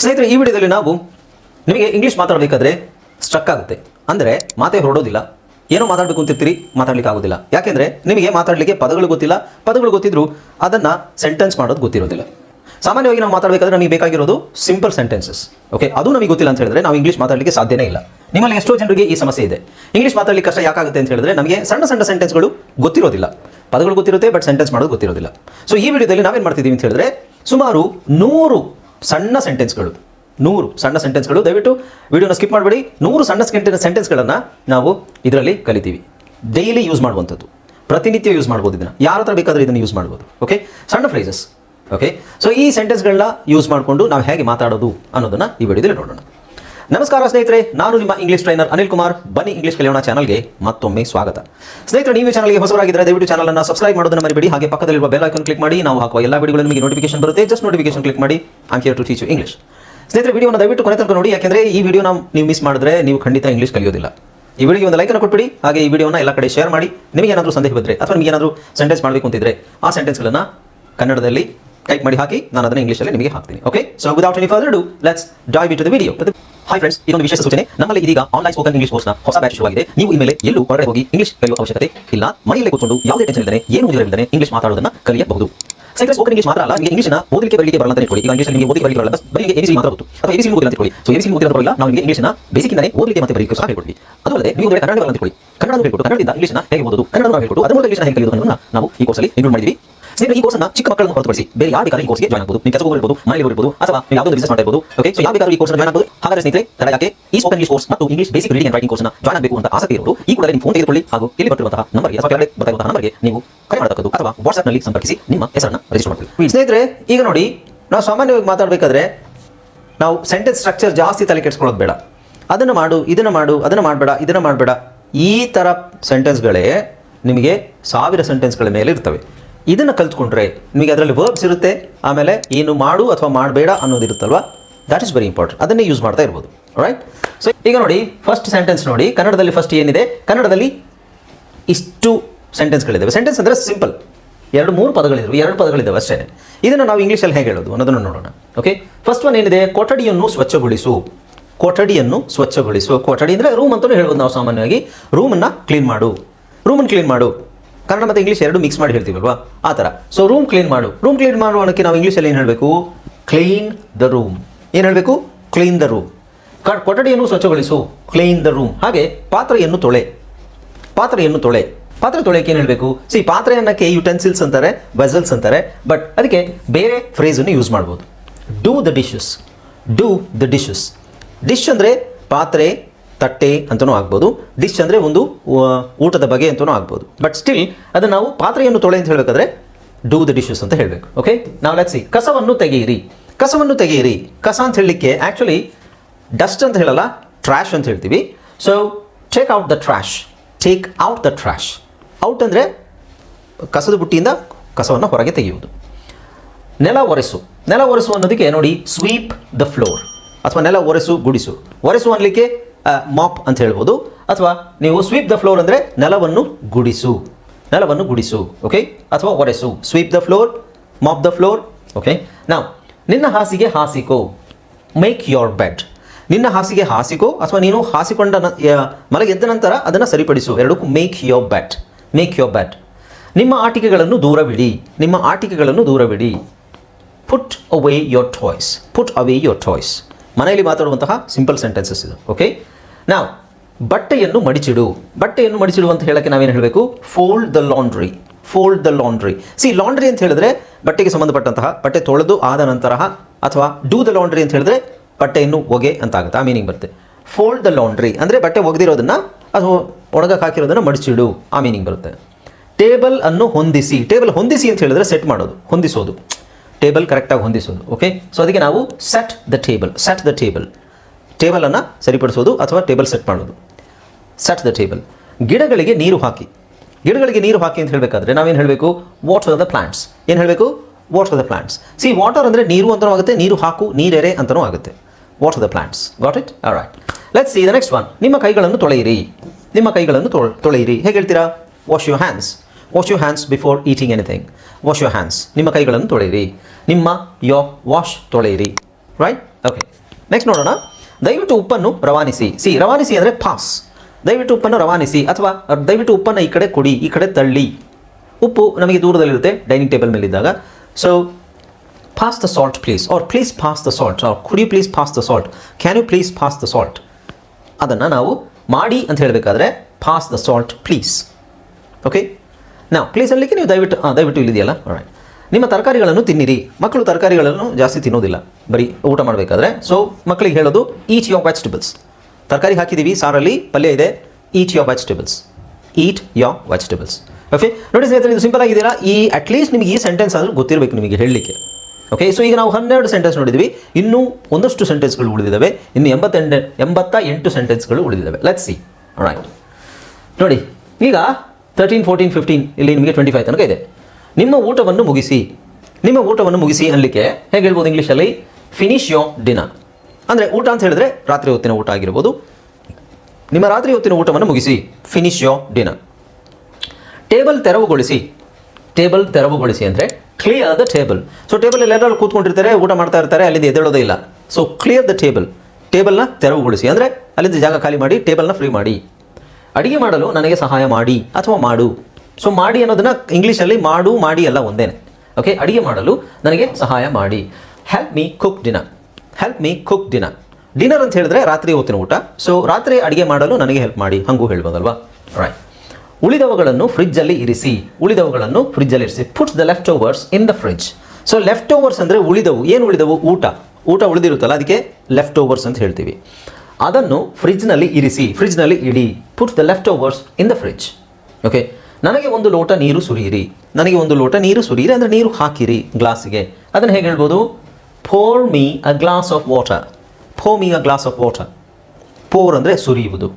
ಸ್ನೇಹಿತರೆ, ಈ ವಿಡಿಯೋದಲ್ಲಿ ನಾವು ನಿಮಗೆ ಇಂಗ್ಲೀಷ್ ಮಾತಾಡಬೇಕಾದ್ರೆ ಸ್ಟ್ರಕ್ ಆಗುತ್ತೆ. ಅಂದರೆ ಮಾತೇ ಹೊರಡೋದಿಲ್ಲ. ಏನೋ ಮಾತಾಡಬೇಕು ಅಂತಿರ್ತೀರಿ, ಮಾತಾಡ್ಲಿಕ್ಕೆ ಆಗೋದಿಲ್ಲ. ಯಾಕೆಂದ್ರೆ ನಿಮಗೆ ಮಾತಾಡಲಿಕ್ಕೆ ಪದಗಳು ಗೊತ್ತಿಲ್ಲ. ಪದಗಳು ಗೊತ್ತಿದ್ರು ಅದನ್ನು ಸೆಂಟೆನ್ಸ್ ಮಾಡೋದು ಗೊತ್ತಿರೋದಿಲ್ಲ. ಸಾಮಾನ್ಯವಾಗಿ ನಾವು ಮಾತಾಡಬೇಕಾದ್ರೆ ನಮಗೆ ಬೇಕಾಗಿರೋದು ಸಿಂಪಲ್ ಸೆಂಟೆನ್ಸಸ್ ಓಕೆ ಅದು ನಮಗೆ ಗೊತ್ತಿಲ್ಲ ಅಂತ ಹೇಳಿದ್ರೆ ನಾವು ಇಂಗ್ಲೀಷ್ ಮಾತಾಡಲಿಕ್ಕೆ ಸಾಧ್ಯನೇ ಇಲ್ಲ. ನಿಮ್ಮಲ್ಲಿ ಎಷ್ಟೋ ಜನರಿಗೆ ಈ ಸಮಸ್ಯೆ ಇದೆ. ಇಂಗ್ಲೀಷ್ ಮಾತಾಡಲಿಕ್ಕೆ ಕಷ್ಟ ಯಾಕಾಗುತ್ತೆ ಅಂತ ಹೇಳಿದ್ರೆ ನಮಗೆ ಸಣ್ಣ ಸಣ್ಣ ಸೆಂಟೆನ್ಸ್ಗಳು ಗೊತ್ತಿರೋದಿಲ್ಲ. ಪದಗಳು ಗೊತ್ತಿರುತ್ತೆ ಬಟ್ ಸೆಂಟೆನ್ಸ್ ಮಾಡೋದು ಗೊತ್ತಿರೋದಿಲ್ಲ. ಸೊ ಈ ವಿಡಿಯೋದಲ್ಲಿ ನಾವೇನು ಮಾಡ್ತಿದ್ದೀವಿ ಅಂತ ಹೇಳಿದ್ರೆ ಸುಮಾರು ನೂರು ಸಣ್ಣ ಸೆಂಟೆನ್ಸ್ಗಳು ನೂರು ಸಣ್ಣ ಸೆಂಟೆನ್ಸ್ಗಳು ದಯವಿಟ್ಟು ವಿಡಿಯೋನ ಸ್ಕಿಪ್ ಮಾಡಬೇಡಿ. ನೂರು ಸಣ್ಣ ಸೆಂಟೆನ್ಸ್ ಸೆಂಟೆನ್ಸ್ಗಳನ್ನು ನಾವು ಇದರಲ್ಲಿ ಕಲಿತೀವಿ. ಡೈಲಿ ಯೂಸ್ ಮಾಡುವಂಥದ್ದು. ಪ್ರತಿನಿತ್ಯ ಯೂಸ್ ಮಾಡ್ಬೋದು ಇದನ್ನು. ಯಾರ ಹತ್ರ ಬೇಕಾದರೂ ಇದನ್ನು ಯೂಸ್ ಮಾಡ್ಬೋದು. ಓಕೆ ಸಣ್ಣ ಫ್ರೈಸಸ್ ಓಕೆ ಸೊ ಈ ಸೆಂಟೆನ್ಸ್ಗಳನ್ನ ಯೂಸ್ ಮಾಡಿಕೊಂಡು ನಾವು ಹೇಗೆ ಮಾತಾಡೋದು ಅನ್ನೋದನ್ನು ಈ ವಿಡಿಯೋದಲ್ಲಿ ನೋಡೋಣ. ನಮಸ್ಕಾರ ಸ್ನೇಹಿತರೆ, ನಾನು ನಿಮ್ಮ ಇಂಗ್ಲಿಷ್ ಟ್ರೈನರ್ ಅನಿಲ್ ಕುಮಾರ್. ಬನ್ನಿ ಇಂಗ್ಲಿಷ್ ಕಲಿಯೋಣ ಚಾನಲ್ಗೆ ಮತ್ತೊಮ್ಮೆ ಸ್ವಾಗತ. ಸ್ನೇಹಿತರೆ, ನೀವು ಚಾನಲ್ಗೆ ಹೊಸರಾಗಿದ್ದರೆ ದಯವಿಟ್ಟು ಚಾನಲ್ ಅನ್ನು ಸಬ್ಸ್ಕ್ರೈಬ್ ಮಾಡೋದನ್ನ ಮರಿಬೇಡಿ. ಹಾಗೆ ಪಕ್ಕದಲ್ಲಿರುವ ಬೆಲ್ ಐಕನ್ ಕ್ಲಿಕ್ ಮಾಡಿ, ನಾವು ಹಾಕುವ ಎಲ್ಲ ವಿಡಿಯೋಗಳು ನಿಮಗೆ ನೋಟಿಫಿಕೇಶನ್ ಬರುತ್ತೆ. ಜಸ್ಟ್ ನೋಟಿಫಿಕೇಶನ್ ಕ್ಲಿಕ್ ಮಾಡಿ am here to teach English ಸ್ನೇಹಿತರೆ ವಿಡಿಯೋನ ದಯವಿಟ್ಟು ಕೊನೆ ತನಕ ನೋಡಿ. ಯಾಕೆಂದ್ರೆ ಈ ವಿಡಿಯೋನ ನೀವು ಮಿಸ್ ಮಾಡಿದ್ರೆ ನೀವು ಖಂಡಿತ ಇಂಗ್ಲಿಷ್ ಕಲಿಯೋದಿಲ್ಲ. ಈ ವಿಡಿಯೋಗೆ ಒಂದು ಲೈಕನ್ನು ಕೊಟ್ಬಿಡಿ. ಹಾಗೆ ಈ ವಿಡಿಯೋನ ಎಲ್ಲ ಕಡೆ ಶೇರ್ ಮಾಡಿ. ನಿಮಗೆ ಏನಾದರೂ ಸಂದೇಹ ಬಂದರೆ ಅಥವಾ ನಿಮಗೆ ಏನಾದರೂ ಸೆಂಟೆನ್ಸ್ ಮಾಡಬೇಕು ಅಂತಿದ್ರೆ ಆ ಸೆಂಟೆನ್ಸ್ಗಳನ್ನು ಕನ್ನಡದಲ್ಲಿ ಟೈಪ್ ಮಾಡಿ ಹಾಕಿ, ನಾನು ಅದನ್ನು ಇಂಗ್ಲೀಷಲ್ಲಿ ನಿಮಗೆ ಹಾಕ್ತೀನಿ. Okay so without any further do let's the video hi friends ಇದೊಂದು ವಿಶೇಷ ಸೂಚನೆ. ನಮ್ಮಲ್ಲಿ ಇದೀಗ ಆನ್ಲೈನ್ ಸ್ಪೋಕನ್ ಇಂಗ್ಲಿಷ್ ಕೋರ್ಸ್ನ ಹೊಸ ಬ್ಯಾಚ್ ಶುರುವಾಗಿದೆ. ನೀವು ಇನ್ಮೇಲೆ ಎಲ್ಲೂ ಹೊರಗಡೆ ಹೋಗಿ ಇಂಗ್ಲಿಷ್ ಕಲಿಯುವ ಅವಶ್ಯಕತೆ ಇಲ್ಲ. ಮನೆಯಲ್ಲೇ ಕೂತ್ಕೊಂಡು ಯಾವುದೇ ಟೆನ್ಷನ್ ಇಲ್ಲದೆ, ಏನು ಇಲ್ಲದೆ ಇಂಗ್ಲಿಷ್ ಮಾತಾಡೋದನ್ನ ಕಲಿಯಬಹುದು. ಸೈಕಲ್ ಸ್ಪೋಕನ್ ಇಂಗ್ಲಿಷ್ ಮಾತ್ರ ಅಲ್ಲ, ನಿಮಗೆ ಇಂಗ್ಲಿಷ್ನ ಓದಲಿಕ್ಕೆ ಬರಲಿಕ್ಕೆ ಬರಲ್ಲ ಅಂತ ಇಟ್ಕೊಳ್ಳಿ ಈಗ ಇಂಗ್ಲಿಷ್ ನಿಮಗೆ ಓದಿ ಬರಲಿಕ್ಕೆ ಬರಲ್ಲ ಬರೀ ಎಬಿಸಿ ಮಾತ್ರ ಗೊತ್ತು. ಅಥವಾ ಎಬಿಸಿ ಓದಿಲ್ಲ ಅಂತ ಸೊ ಎಬಿಸಿ ಓದಿಲ್ಲ ಬರಲ್ಲ ನಾವು ನಿಮಗೆ ಇಂಗ್ಲಿಷ್ನ ಬೇಸಿಕ್ಕಿಂದಲೇ ಓದಲಿಕ್ಕೆ ಮತ್ತೆ ಬರೀಕ್ಕೆ ಸಹ ಹೇಳ್ಕೊಡ್ತೀವಿ. ಅದು ಅಲ್ಲದೆ ನೀವು ಕನ್ನಡ ಬರಲ್ಲ ಅಂತ ಇಟ್ಕೊಳ್ಳಿ ಕನ್ನಡ ಹೇಳ್ಕೊಟ್ಟು, ಕನ್ನಡದಿಂದ ಇಂಗ್ಲಿಷ್ನ ಹೇಗೆ ಓದೋದು ಕನ್ನಡ ಹೇಳ್ಕೊಟ್ಟು, ಅದರ ಮೂಲಕ ಇಂಗ್ಲಿಷ್ನ ಹೇಗೆ ಕಲಿಯೋದು ನಾವು ಈ ಕೋರ್ಸಲ್ಲಿ ಇನ್ಕ್ಲೂಡ್ ಮಾಡಿದ್ವಿ ಸ್ನೇಹಿತರೆ, ಈ ಕೋರ್ಸ್ನ ಚಿಕ್ಕ ಮಕ್ಕಳನ್ನು ಹೊರತುಪಡಿಸಿ ಬೇರೆ ಯಾರು ಬೇಕಾದ್ರೂ ಈ ಕೋರ್ಸ್ಗೆ ಜಾಯ್ನ್ ಆಗಬಹುದು ನೀವು ಕೆಲಸ ಇರ್ಬೋದು ಮನೆಯಲ್ಲಿ ಇರಬಹುದು ಅಥವಾ ನೀವು ಯಾವುದೋ ಬಿಸಿನೆಸ್ ಮಾಡ್ತಾ ಇರಬಹುದು ಓಕೆ ಸೊ ಯಾವ ಬೇಕಾದ್ರೂ ಈ ಕೋರ್ಸ್ ಜಾಯ್ನ್ ಆಗಬಹುದು ಹಾಗಾದ್ರೆ ಸ್ನೇಹಿತರೆ ಯಾಕೆ? ಈ ಸ್ಪೋಕನ್ ಇಂಗ್ಲಿಷ್ ಕೋರ್ಸ್ ಮತ್ತು English basic reading and writing ಕೋರ್ಸ್ನ ಜಾಯ್ನ್ ಆಗಬೇಕು ಅಂತ ಆಸಕ್ತಿ ಇರೋರು, ಈ ಕೂಡಲೇ ನಿಮ್ಮ ಫೋನ್ ತೆಗೆದುಕೊಳ್ಳಿ ಹಾಗೂ ಇಲ್ಲಿ ಬರುವಂತಹ ನಂಬರ್ಗೆ ಅಥವಾ ಕೆಳಗಡೆ ಬರ್ತಾ ಇರುವಂತಹ ನಂಬರ್ಗೆ ನೀವು ಕರೆ ಮಾಡತಕ್ಕದ್ದು ಅಥವಾ ವಾಟ್ಸ್ಆಪ್ನಲ್ಲಿ ಸಂಪರ್ಕಿಸಿ ನಿಮ್ಮ ಹೆಸರನ್ನ ರಿಜಿಸ್ಟರ್ ಮಾಡ್ಕೊಳ್ಳಿ. ಸ್ನೇಹಿತರೆ, ಈಗ ನೋಡಿ, ನಾವು ಸಾಮಾನ್ಯವಾಗಿ ಮಾತಾಡಬೇಕಾದ್ರೆ ನಾವು ಸೆಂಟೆನ್ಸ್ ಸ್ಟ್ರಕ್ಚರ್ ಜಾಸ್ತಿ ತಲೆ ಕೆಡಿಸ್ಕೊಳ್ಳೋದು ಬೇಡ. ಅದನ್ನು ಮಾಡು, ಇದನ್ನು ಮಾಡು, ಅದನ್ನು ಮಾಡಬೇಡ, ಇದನ್ನು ಮಾಡಬೇಡ. ಈ ಥರ ಸೆಂಟೆನ್ಸ್ಗಳೇ ನಿಮಗೆ ಸಾವಿರ ಸೆಂಟೆನ್ಸ್ಗಳ ಮೇಲೆ ಇರ್ತವೆ. ಇದನ್ನು ಕಲ್ತ್ಕೊಂಡ್ರೆ ನಿಮಗೆ ಅದರಲ್ಲಿ ವರ್ಬ್ಸ್ ಇರುತ್ತೆ, ಆಮೇಲೆ ಏನು ಮಾಡು ಅಥವಾ ಮಾಡಬೇಡ ಅನ್ನೋದಿರುತ್ತಲ್ವಾ ದ್ಯಾಟ್ ಇಸ್ ವೆರಿ ಇಂಪಾರ್ಟೆಂಟ್ ಅದನ್ನೇ ಯೂಸ್ ಮಾಡ್ತಾ ಇರ್ಬೋದು. ರೈಟ್ ಸೊ ಈಗ ನೋಡಿ ಫಸ್ಟ್ ಸೆಂಟೆನ್ಸ್ ನೋಡಿ. ಕನ್ನಡದಲ್ಲಿ ಫಸ್ಟ್ ಏನಿದೆ? ಕನ್ನಡದಲ್ಲಿ ಇಷ್ಟು ಸೆಂಟೆನ್ಸ್ಗಳಿದ್ದಾವೆ ಸೆಂಟೆನ್ಸ್ ಅಂದರೆ ಸಿಂಪಲ್ ಎರಡು, ಮೂರು ಪದಗಳಿದ್ದಾವೆ ಎರಡು ಪದಗಳಿದ್ದಾವೆ ಅಷ್ಟೇ ಇದನ್ನು ನಾವು ಇಂಗ್ಲೀಷಲ್ಲಿ ಹೇಗೆ ಹೇಳೋದು ಅನ್ನೋದನ್ನು ನೋಡೋಣ. ಓಕೆ ಫಸ್ಟ್ ಒನ್ ಏನಿದೆ? ಕೊಠಡಿಯನ್ನು ಸ್ವಚ್ಛಗೊಳಿಸು. ಕೊಠಡಿಯನ್ನು ಸ್ವಚ್ಛಗೊಳಿಸು. ಕೊಠಡಿ ಅಂದರೆ ರೂಮ್ ಅಂತಲೂ ಹೇಳ್ಬೋದು ನಾವು ಸಾಮಾನ್ಯವಾಗಿ. ರೂಮನ್ನು ಕ್ಲೀನ್ ಮಾಡು. ರೂಮನ್ನು ಕ್ಲೀನ್ ಮಾಡು. ಕನ್ನಡ ಮತ್ತು ಇಂಗ್ಲೀಷ್ ಎರಡು ಮಿಕ್ಸ್ ಮಾಡಿ ಹೇಳ್ತೀವಲ್ವಾ ಆ ಥರ. ಸೊ ರೂಮ್ ಕ್ಲೀನ್ ಮಾಡು. ರೂಮ್ ಕ್ಲೀನ್ ಮಾಡೋಣಕ್ಕೆ ನಾವು ಇಂಗ್ಲೀಷಲ್ಲಿ ಏನು ಹೇಳಬೇಕು? ಕ್ಲೀನ್ ದ ರೂಮ್ ಏನು ಹೇಳಬೇಕು? ಕ್ಲೀನ್ ದ ರೂಮ್ ಕೊಠಡಿಯನ್ನು ಸ್ವಚ್ಛಗೊಳಿಸು. ಕ್ಲೀನ್ ದ ರೂಮ್ ಹಾಗೆ ಪಾತ್ರೆಯನ್ನು ತೊಳೆ. ಪಾತ್ರೆಯನ್ನು ತೊಳೆ. ಪಾತ್ರೆ ತೊಳೆಯಕ್ಕೆ ಏನು ಹೇಳಬೇಕು? ಸಿ ಪಾತ್ರೆ ಅನ್ನಕ್ಕೆ ಯುಟೆನ್ಸಿಲ್ಸ್ ಅಂತಾರೆ ವೆಸಲ್ಸ್ ಅಂತಾರೆ ಬಟ್ ಅದಕ್ಕೆ ಬೇರೆ ಫ್ರೇಸನ್ನು ಯೂಸ್ ಮಾಡ್ಬೋದು. Do the dishes do the dishes dish ಅಂದರೆ ಪಾತ್ರೆ ತಟ್ಟೆ ಅಂತಲೂ ಆಗ್ಬೋದು ಡಿಶ್ ಅಂದರೆ ಒಂದು ಊಟದ ಬಗೆ ಅಂತಲೂ ಆಗ್ಬೋದು. ಬಟ್ ಸ್ಟಿಲ್ ಅದನ್ನು ನಾವು ಪಾತ್ರೆಯನ್ನು ತೊಳೆ ಅಂತ ಹೇಳಬೇಕಾದ್ರೆ ಡೂ ದ ಡಿಶಸ್ ಅಂತ ಹೇಳಬೇಕು. ಓಕೆ ನಾವು ಸಿ ಕಸವನ್ನು ತೆಗೆಯಿರಿ. ಕಸವನ್ನು ತೆಗೆಯಿರಿ. ಕಸ ಅಂತ ಹೇಳಲಿಕ್ಕೆ ಆ್ಯಕ್ಚುಲಿ ಡಸ್ಟ್ ಅಂತ ಹೇಳಲ್ಲ ಟ್ರ್ಯಾಶ್ ಅಂತ ಹೇಳ್ತೀವಿ. So take out the trash take out the trash out ಅಂದರೆ ಕಸದ ಬುಟ್ಟಿಯಿಂದ ಕಸವನ್ನು ಹೊರಗೆ ತೆಗೆಯುವುದು. ನೆಲ ಒರೆಸು. ನೆಲ ಒರೆಸು ಅನ್ನೋದಕ್ಕೆ ನೋಡಿ ಸ್ವೀಪ್ ದ ಫ್ಲೋರ್ ಅಥವಾ ನೆಲ ಒರೆಸು, ಗುಡಿಸು. ಒರೆಸು ಅನ್ನಲಿಕ್ಕೆ ಮಾಪ್ ಅಂತ ಹೇಳ್ಬೋದು. ಅಥವಾ ನೀವು ಸ್ವೀಪ್ ದ ಫ್ಲೋರ್ ಅಂದರೆ ನೆಲವನ್ನು ಗುಡಿಸು. ನೆಲವನ್ನು ಗುಡಿಸು ಓಕೆ ಅಥವಾ ಒರೆಸು. Sweep the floor mop the floor okay ನಾವು ನಿನ್ನ ಹಾಸಿಗೆ ಹಾಸಿಕೋ. ಮೇಕ್ ಯೋರ್ ಬೆಡ್ ನಿನ್ನ ಹಾಸಿಗೆ ಹಾಸಿಕೋ, ಅಥವಾ ನೀನು ಹಾಸಿಕೊಂಡ ಮಲಗೆದ್ದ ನಂತರ ಅದನ್ನು ಸರಿಪಡಿಸು. ಎರಡಕ್ಕೂ make your bed make your bed ನಿಮ್ಮ ಆಟಿಕೆಗಳನ್ನು ದೂರವಿಡಿ. ನಿಮ್ಮ ಆಟಿಕೆಗಳನ್ನು ದೂರವಿಡಿ. Put away your toys put away your toys ಮನೆಯಲ್ಲಿ ಮಾತಾಡುವಂತಹ ಸಿಂಪಲ್ ಸೆಂಟೆನ್ಸಸ್ ಇದು ಓಕೆ ನಾವು ಬಟ್ಟೆಯನ್ನು ಮಡಿಚಿಡು. ಬಟ್ಟೆಯನ್ನು ಮಡಿಚಿಡು ಅಂತ ಹೇಳಕ್ಕೆ ನಾವೇನು ಹೇಳಬೇಕು? Fold the laundry fold the laundry see laundry ಅಂತ ಹೇಳಿದ್ರೆ ಬಟ್ಟೆಗೆ ಸಂಬಂಧಪಟ್ಟಂತಹ ಬಟ್ಟೆ ತೊಳೆದು ಆದ ನಂತರ ಅಥವಾ ಡೂ ದ ಲಾಂಡ್ರಿ ಅಂತ ಹೇಳಿದ್ರೆ ಬಟ್ಟೆಯನ್ನು ಒಗೆ ಅಂತ ಆಗುತ್ತೆ ಆ ಮೀನಿಂಗ್ ಬರುತ್ತೆ. ಫೋಲ್ಡ್ ದ ಲಾಂಡ್ರಿ ಅಂದರೆ ಬಟ್ಟೆ ಒಗೆದಿರೋದನ್ನು ಅಥವಾ ಒಣಗಕ್ಕೆ ಹಾಕಿರೋದನ್ನ ಮಡಿಚಿಡು. ಆ ಮೀನಿಂಗ್ ಬರುತ್ತೆ. ಟೇಬಲ್ ಅನ್ನು ಹೊಂದಿಸಿ. ಟೇಬಲ್ ಹೊಂದಿಸಿ ಅಂತ ಹೇಳಿದ್ರೆ ಸೆಟ್ ಮಾಡೋದು. ಹೊಂದಿಸೋದು. ಟೇಬಲ್ ಕರೆಕ್ಟಾಗಿ ಹೊಂದಿಸೋದು. ಓಕೆ ಸೊ ಅದಕ್ಕೆ ನಾವು set the table set the table ಟೇಬಲನ್ನು ಸರಿಪಡಿಸೋದು ಅಥವಾ ಟೇಬಲ್ ಸೆಟ್ ಮಾಡೋದು. ಸೆಟ್ ದ ಟೇಬಲ್ ಗಿಡಗಳಿಗೆ ನೀರು ಹಾಕಿ. ಗಿಡಗಳಿಗೆ ನೀರು ಹಾಕಿ ಅಂತ ಹೇಳಬೇಕಾದ್ರೆ ನಾವೇನು ಹೇಳಬೇಕು? ವಾಟರ್ ದ ಪ್ಲಾಂಟ್ಸ್ ಏನು ಹೇಳಬೇಕು? Water the plants see water ಅಂದರೆ ನೀರು ಅಂತಲೂ ಆಗುತ್ತೆ, ನೀರು ಹಾಕು, ನೀರೆರೆ ಅಂತಲೂ ಆಗುತ್ತೆ. Water the plants got it right let's see the next one ನಿಮ್ಮ ಕೈಗಳನ್ನು ತೊಳೆಯಿರಿ. ನಿಮ್ಮ ಕೈಗಳನ್ನು ತೊಳ್, ತೊಳೆಯಿರಿ. ಹೇಗೆ ಹೇಳ್ತೀರಾ? Wash your hands wash your hands before eating anything wash your hands ನಿಮ್ಮ ಕೈಗಳನ್ನು ತೊಳೆಯಿರಿ. ನಿಮ್ಮ ಯೋ ವಾಶ್ ತೊಳೆಯಿರಿ. ರೈಟ್ ಓಕೆ ನೆಕ್ಸ್ಟ್ ನೋಡೋಣ. ದಯವಿಟ್ಟು ಉಪ್ಪನ್ನು ರವಾನಿಸಿ. ಸಿ, ರವಾನಿಸಿ ಅಂದರೆ ಪಾಸ್ ದಯವಿಟ್ಟು ಉಪ್ಪನ್ನು ರವಾನಿಸಿ ಅಥವಾ ದಯವಿಟ್ಟು ಉಪ್ಪನ್ನು ಈ ಕಡೆ ಕೊಡಿ, ಈ ಕಡೆ ತಳ್ಳಿ. ಉಪ್ಪು ನಮಗೆ ದೂರದಲ್ಲಿರುತ್ತೆ, dining table ಮೇಲಿದ್ದಾಗ. So pass the salt please or please pass the salt or ಕುಡಿ please pass the salt can you please pass the salt ಅದನ್ನು ನಾವು ಮಾಡಿ ಅಂತ ಹೇಳಬೇಕಾದ್ರೆ pass the salt please okay ನಾವು ಪ್ಲೀಸ್ ಅಲ್ಲಿಗೆ ನೀವು ದಯವಿಟ್ಟು ದಯವಿಟ್ಟು ಇಲ್ಲಿದೆಯಲ್ಲ? ರೈಟ್ ನಿಮ್ಮ ತರಕಾರಿಗಳನ್ನು ತಿನ್ನಿರಿ. ಮಕ್ಕಳು ತರಕಾರಿಗಳನ್ನು ಜಾಸ್ತಿ ತಿನ್ನೋದಿಲ್ಲ. ಬರೀ ಊಟ ಮಾಡಬೇಕಾದ್ರೆ. ಸೊ ಮಕ್ಕಳಿಗೆ ಹೇಳೋದು ಈಚ್ ಯೋರ್ ವೆಜಿಟೇಬಲ್ಸ್ ತರಕಾರಿ ಹಾಕಿದ್ದೀವಿ ಸಾರಲ್ಲಿ ಪಲ್ಯ ಇದೆ. Eat your vegetables eat your vegetables okay ನೋಡಿ ಸ್ನೇಹಿತರೆ, ಇದು ಸಿಂಪಲ್ ಆಗಿದ್ದೀರಾ ಈ ಅಟ್ಲೀಸ್ಟ್ ನಿಮಗೆ ಈ ಸೆಂಟೆನ್ಸ್ ಆದರೂ ಗೊತ್ತಿರಬೇಕು ನಿಮಗೆ ಹೇಳಲಿಕ್ಕೆ. ಓಕೆ ಸೊ ಈಗ ನಾವು ಹನ್ನೆರಡು ಸೆಂಟೆನ್ಸ್ ನೋಡಿದ್ವಿ. ಇನ್ನೂ ಒಂದಷ್ಟು ಸೆಂಟೆನ್ಸ್ಗಳು ಉಳಿದಿದ್ದಾವೆ ಇನ್ನು ಎಂಬತ್ತೆಂಟು ಎಂಬತ್ತ ಎಂಟು ಸೆಂಟೆನ್ಸ್ಗಳು ಉಳಿದಿದ್ದಾವೆ ಲೆಟ್ಸ್ ಸಿ ರೈಟ್ ನೋಡಿ, ಈಗ ತರ್ಟೀನ್ ಫೋರ್ಟೀನ್ ಫಿಫ್ಟೀನ್ ಇಲ್ಲಿ ನಿಮಗೆ ಟ್ವೆಂಟಿ ಫೈವ್ ತನಕ ಇದೆ. ನಿಮ್ಮ ಊಟವನ್ನು ಮುಗಿಸಿ, ನಿಮ್ಮ ಊಟವನ್ನು ಮುಗಿಸಿ ಅನ್ನಲಿಕ್ಕೆ ಹೇಗೆ ಹೇಳ್ಬೋದು ಇಂಗ್ಲೀಷಲ್ಲಿ ಫಿನಿಶ್ ಯೋ ಡಿನರ್ ಅಂದರೆ ಊಟ ಅಂತ ಹೇಳಿದ್ರೆ ರಾತ್ರಿ ಹೊತ್ತಿನ ಊಟ ಆಗಿರ್ಬೋದು. ನಿಮ್ಮ ರಾತ್ರಿ ಹೊತ್ತಿನ ಊಟವನ್ನು ಮುಗಿಸಿ ಫಿನಿಶ್ ಯೋ ಡಿನರ್ ಟೇಬಲ್ ತೆರವುಗೊಳಿಸಿ ಟೇಬಲ್ ತೆರವುಗೊಳಿಸಿ ಅಂದರೆ ಕ್ಲಿಯರ್ ದ ಟೇಬಲ್ ಸೊ ಟೇಬಲಲ್ಲಿ ಎಲ್ಲರೂ ಕೂತ್ಕೊಂಡಿರ್ತಾರೆ, ಊಟ ಮಾಡ್ತಾ ಇರ್ತಾರೆ, ಅಲ್ಲಿಂದ ಎದ್ದೇಳೋದೇ ಇಲ್ಲ. ಸೊ ಕ್ಲಿಯರ್ ದ ಟೇಬಲ್ ಟೇಬಲ್ನ ತೆರವುಗೊಳಿಸಿ ಅಂದರೆ ಅಲ್ಲಿಂದ ಜಾಗ ಖಾಲಿ ಮಾಡಿ ಟೇಬಲ್ನ ಫ್ರೀ ಮಾಡಿ. ಅಡಿಗೆ ಮಾಡಲು ನನಗೆ ಸಹಾಯ ಮಾಡಿ ಅಥವಾ ಮಾಡು. ಸೊ ಮಾಡಿ ಅನ್ನೋದನ್ನ ಇಂಗ್ಲೀಷಲ್ಲಿ ಮಾಡು, ಮಾಡಿ ಎಲ್ಲ ಒಂದೇನೆ. ಓಕೆ ಅಡಿಗೆ ಮಾಡಲು ನನಗೆ ಸಹಾಯ ಮಾಡಿ. Help me cook dinner help me cook dinner dinner ಅಂತ ಹೇಳಿದ್ರೆ ರಾತ್ರಿ ಹೊತ್ತಿನ ಊಟ. ಸೊ ರಾತ್ರಿ ಅಡಿಗೆ ಮಾಡಲು ನನಗೆ ಹೆಲ್ಪ್ ಮಾಡಿ. ಹಂಗೂ ಹೇಳ್ಬೋದಲ್ವಾ? ರೈಟ್ ಉಳಿದವುಗಳನ್ನು ಫ್ರಿಜ್ಜಲ್ಲಿ ಇರಿಸಿ. ಉಳಿದವುಗಳನ್ನು ಫ್ರಿಜ್ಜಲ್ಲಿ ಇರಿಸಿ. Puts the leftovers in the fridge so leftovers ಅಂದರೆ ಉಳಿದವು. ಏನು ಉಳಿದವು? ಊಟ. ಊಟ ಉಳಿದಿರುತ್ತಲ್ಲ, ಅದಕ್ಕೆ ಲೆಫ್ಟ್ ಓವರ್ಸ್ ಅಂತ ಹೇಳ್ತೀವಿ. ಅದನ್ನು ಫ್ರಿಜ್ನಲ್ಲಿ ಇರಿಸಿ. ಫ್ರಿಜ್ನಲ್ಲಿ ಇಡಿ. Puts the leftovers in the fridge okay ನನಗೆ ಒಂದು ಲೋಟ ನೀರು ಸುರಿಯಿರಿ. ನನಗೆ ಒಂದು ಲೋಟ ನೀರು ಸುರಿಯಿರಿ, ಅಂದರೆ ನೀರು ಹಾಕಿರಿ ಗ್ಲಾಸಿಗೆ. ಅದನ್ನು ಹೇಗೆ ಹೇಳ್ಬೋದು? Pour me a glass of water pour me a glass of water pour ಅಂದರೆ ಸುರಿಯುವುದು.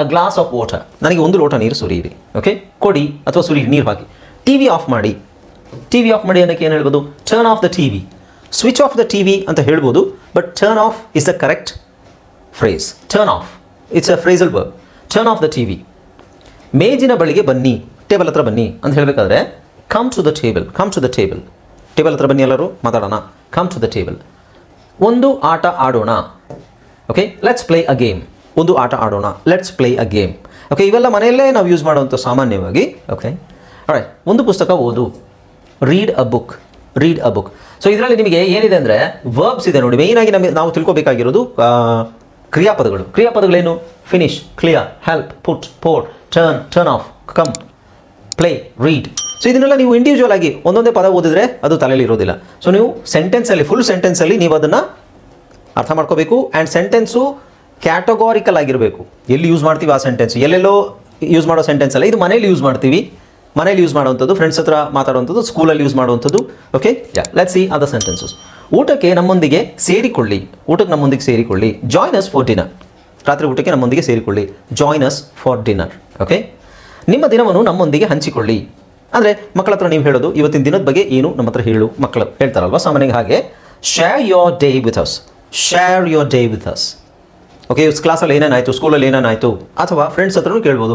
ಅ ಗ್ಲಾಸ್ ಆಫ್ ವಾಟರ್ ನನಗೆ ಒಂದು ಲೋಟ ನೀರು ಸುರಿಯಿರಿ. ಓಕೆ ಕೊಡಿ, ಅಥವಾ ಸುರಿಯಿರಿ, ನೀರು ಹಾಕಿ. ಟಿ ವಿ ಆಫ್ ಮಾಡಿ. ಟಿ ವಿ ಆಫ್ ಮಾಡಿ ಅನ್ನೋಕ್ಕೆ ಏನು ಹೇಳ್ಬೋದು? Turn off the TV switch off the TV ಅಂತ ಹೇಳ್ಬೋದು but turn off is a correct phrase turn off it's a phrasal verb turn off the TV ಮೇಜಿನ ಬಳಿಗೆ ಬನ್ನಿ. ಟೇಬಲ್ ಹತ್ರ ಬನ್ನಿ ಅಂತ ಹೇಳಬೇಕಾದ್ರೆ come to the table come to the table table ಹತ್ರ ಬನ್ನಿ ಎಲ್ಲರೂ, ಮಾತಾಡೋಣ. ಕಮ್ ಟು ದ ಟೇಬಲ್ ಒಂದು ಆಟ ಆಡೋಣ. Okay let's play a game ಒಂದು ಆಟ ಆಡೋಣ. Let's play a game okay ಇವೆಲ್ಲ ಮನೆಯಲ್ಲೇ ನಾವು ಯೂಸ್ ಮಾಡುವಂಥ ಸಾಮಾನ್ಯವಾಗಿ ಓಕೆ ರೈಟ್ ಒಂದು ಪುಸ್ತಕ ಓದು. Read a book read a book so ಇದರಲ್ಲಿ ನಿಮಗೆ ಏನಿದೆ ಅಂದರೆ ವರ್ಬ್ಸ್ ಇದೆ ನೋಡಿ. ಮೇಯ್ನಾಗಿ ನಮಗೆ, ನಾವು ತಿಳ್ಕೊಬೇಕಾಗಿರೋದು ಕ್ರಿಯಾಪದಗಳು. ಕ್ರಿಯಾಪದಗಳೇನು? Finish clear help put pour turn turn off come play read so ಇದನ್ನೆಲ್ಲ ನೀವು ಇಂಡಿವಿಜುವಲ್ ಆಗಿ ಒಂದೊಂದೇ ಪದ ಓದಿದ್ರೆ ಅದು ತಲೆಯಲ್ಲಿ ಇರೋದಿಲ್ಲ. ಸೊ ನೀವು ಸೆಂಟೆನ್ಸಲ್ಲಿ ಫುಲ್ ಸೆಂಟೆನ್ಸಲ್ಲಿ ನೀವು ಅದನ್ನು ಅರ್ಥ ಮಾಡ್ಕೋಬೇಕು ಆ್ಯಂಡ್ ಸೆಂಟೆನ್ಸು ಕ್ಯಾಟಗೋರಿಕಲ್ ಆಗಿರಬೇಕು. ಎಲ್ಲಿ ಯೂಸ್ ಮಾಡ್ತೀವಿ ಆ ಸೆಂಟೆನ್ಸ್ ಎಲ್ಲೆಲ್ಲೋ ಯೂಸ್ ಮಾಡೋ ಸೆಂಟೆನ್ಸ್ ಅಲ್ಲ. ಇದು ಮನೇಲಿ ಯೂಸ್ ಮಾಡ್ತೀವಿ. ಮನೇಲಿ ಯೂಸ್ ಮಾಡುವಂಥದ್ದು ಫ್ರೆಂಡ್ಸ್ ಹತ್ರ ಮಾತಾಡುವಂಥದ್ದು ಸ್ಕೂಲಲ್ಲಿ ಯೂಸ್ ಮಾಡುವಂಥದ್ದು. Okay yeah let see other sentences ಊಟಕ್ಕೆ ನಮ್ಮೊಂದಿಗೆ ಸೇರಿಕೊಳ್ಳಿ. ಊಟಕ್ಕೆ ನಮ್ಮೊಂದಿಗೆ ಸೇರಿಕೊಳ್ಳಿ. ಜಾಯ್ನ್ ಅಸ್ ಫಾರ್ ಡಿನ್ನರ್ ರಾತ್ರಿ ಊಟಕ್ಕೆ ನಮ್ಮೊಂದಿಗೆ ಸೇರಿಕೊಳ್ಳಿ. Join us for dinner okay ನಿಮ್ಮ ದಿನವನ್ನು ನಮ್ಮೊಂದಿಗೆ ಹಂಚಿಕೊಳ್ಳಿ. ಅಂದರೆ ಮಕ್ಕಳ ಹತ್ರ ನೀವು ಹೇಳೋದು, ಇವತ್ತಿನ ದಿನದ ಬಗ್ಗೆ ಏನು ನಮ್ಮ ಹತ್ರ ಹೇಳು ಮಕ್ಕಳು. ಹೇಳ್ತಾರಲ್ವಾ ಸಾಮಾನ್ಯ ಹಾಗೆ? Share your day with us share your day with us okay ಇವತ್ತು ಕ್ಲಾಸಲ್ಲಿ ಏನೇನಾಯಿತು? ಸ್ಕೂಲಲ್ಲಿ ಏನೇನಾಯಿತು? ಅಥವಾ ಫ್ರೆಂಡ್ಸ್ ಹತ್ರನೂ ಕೇಳ್ಬೋದು.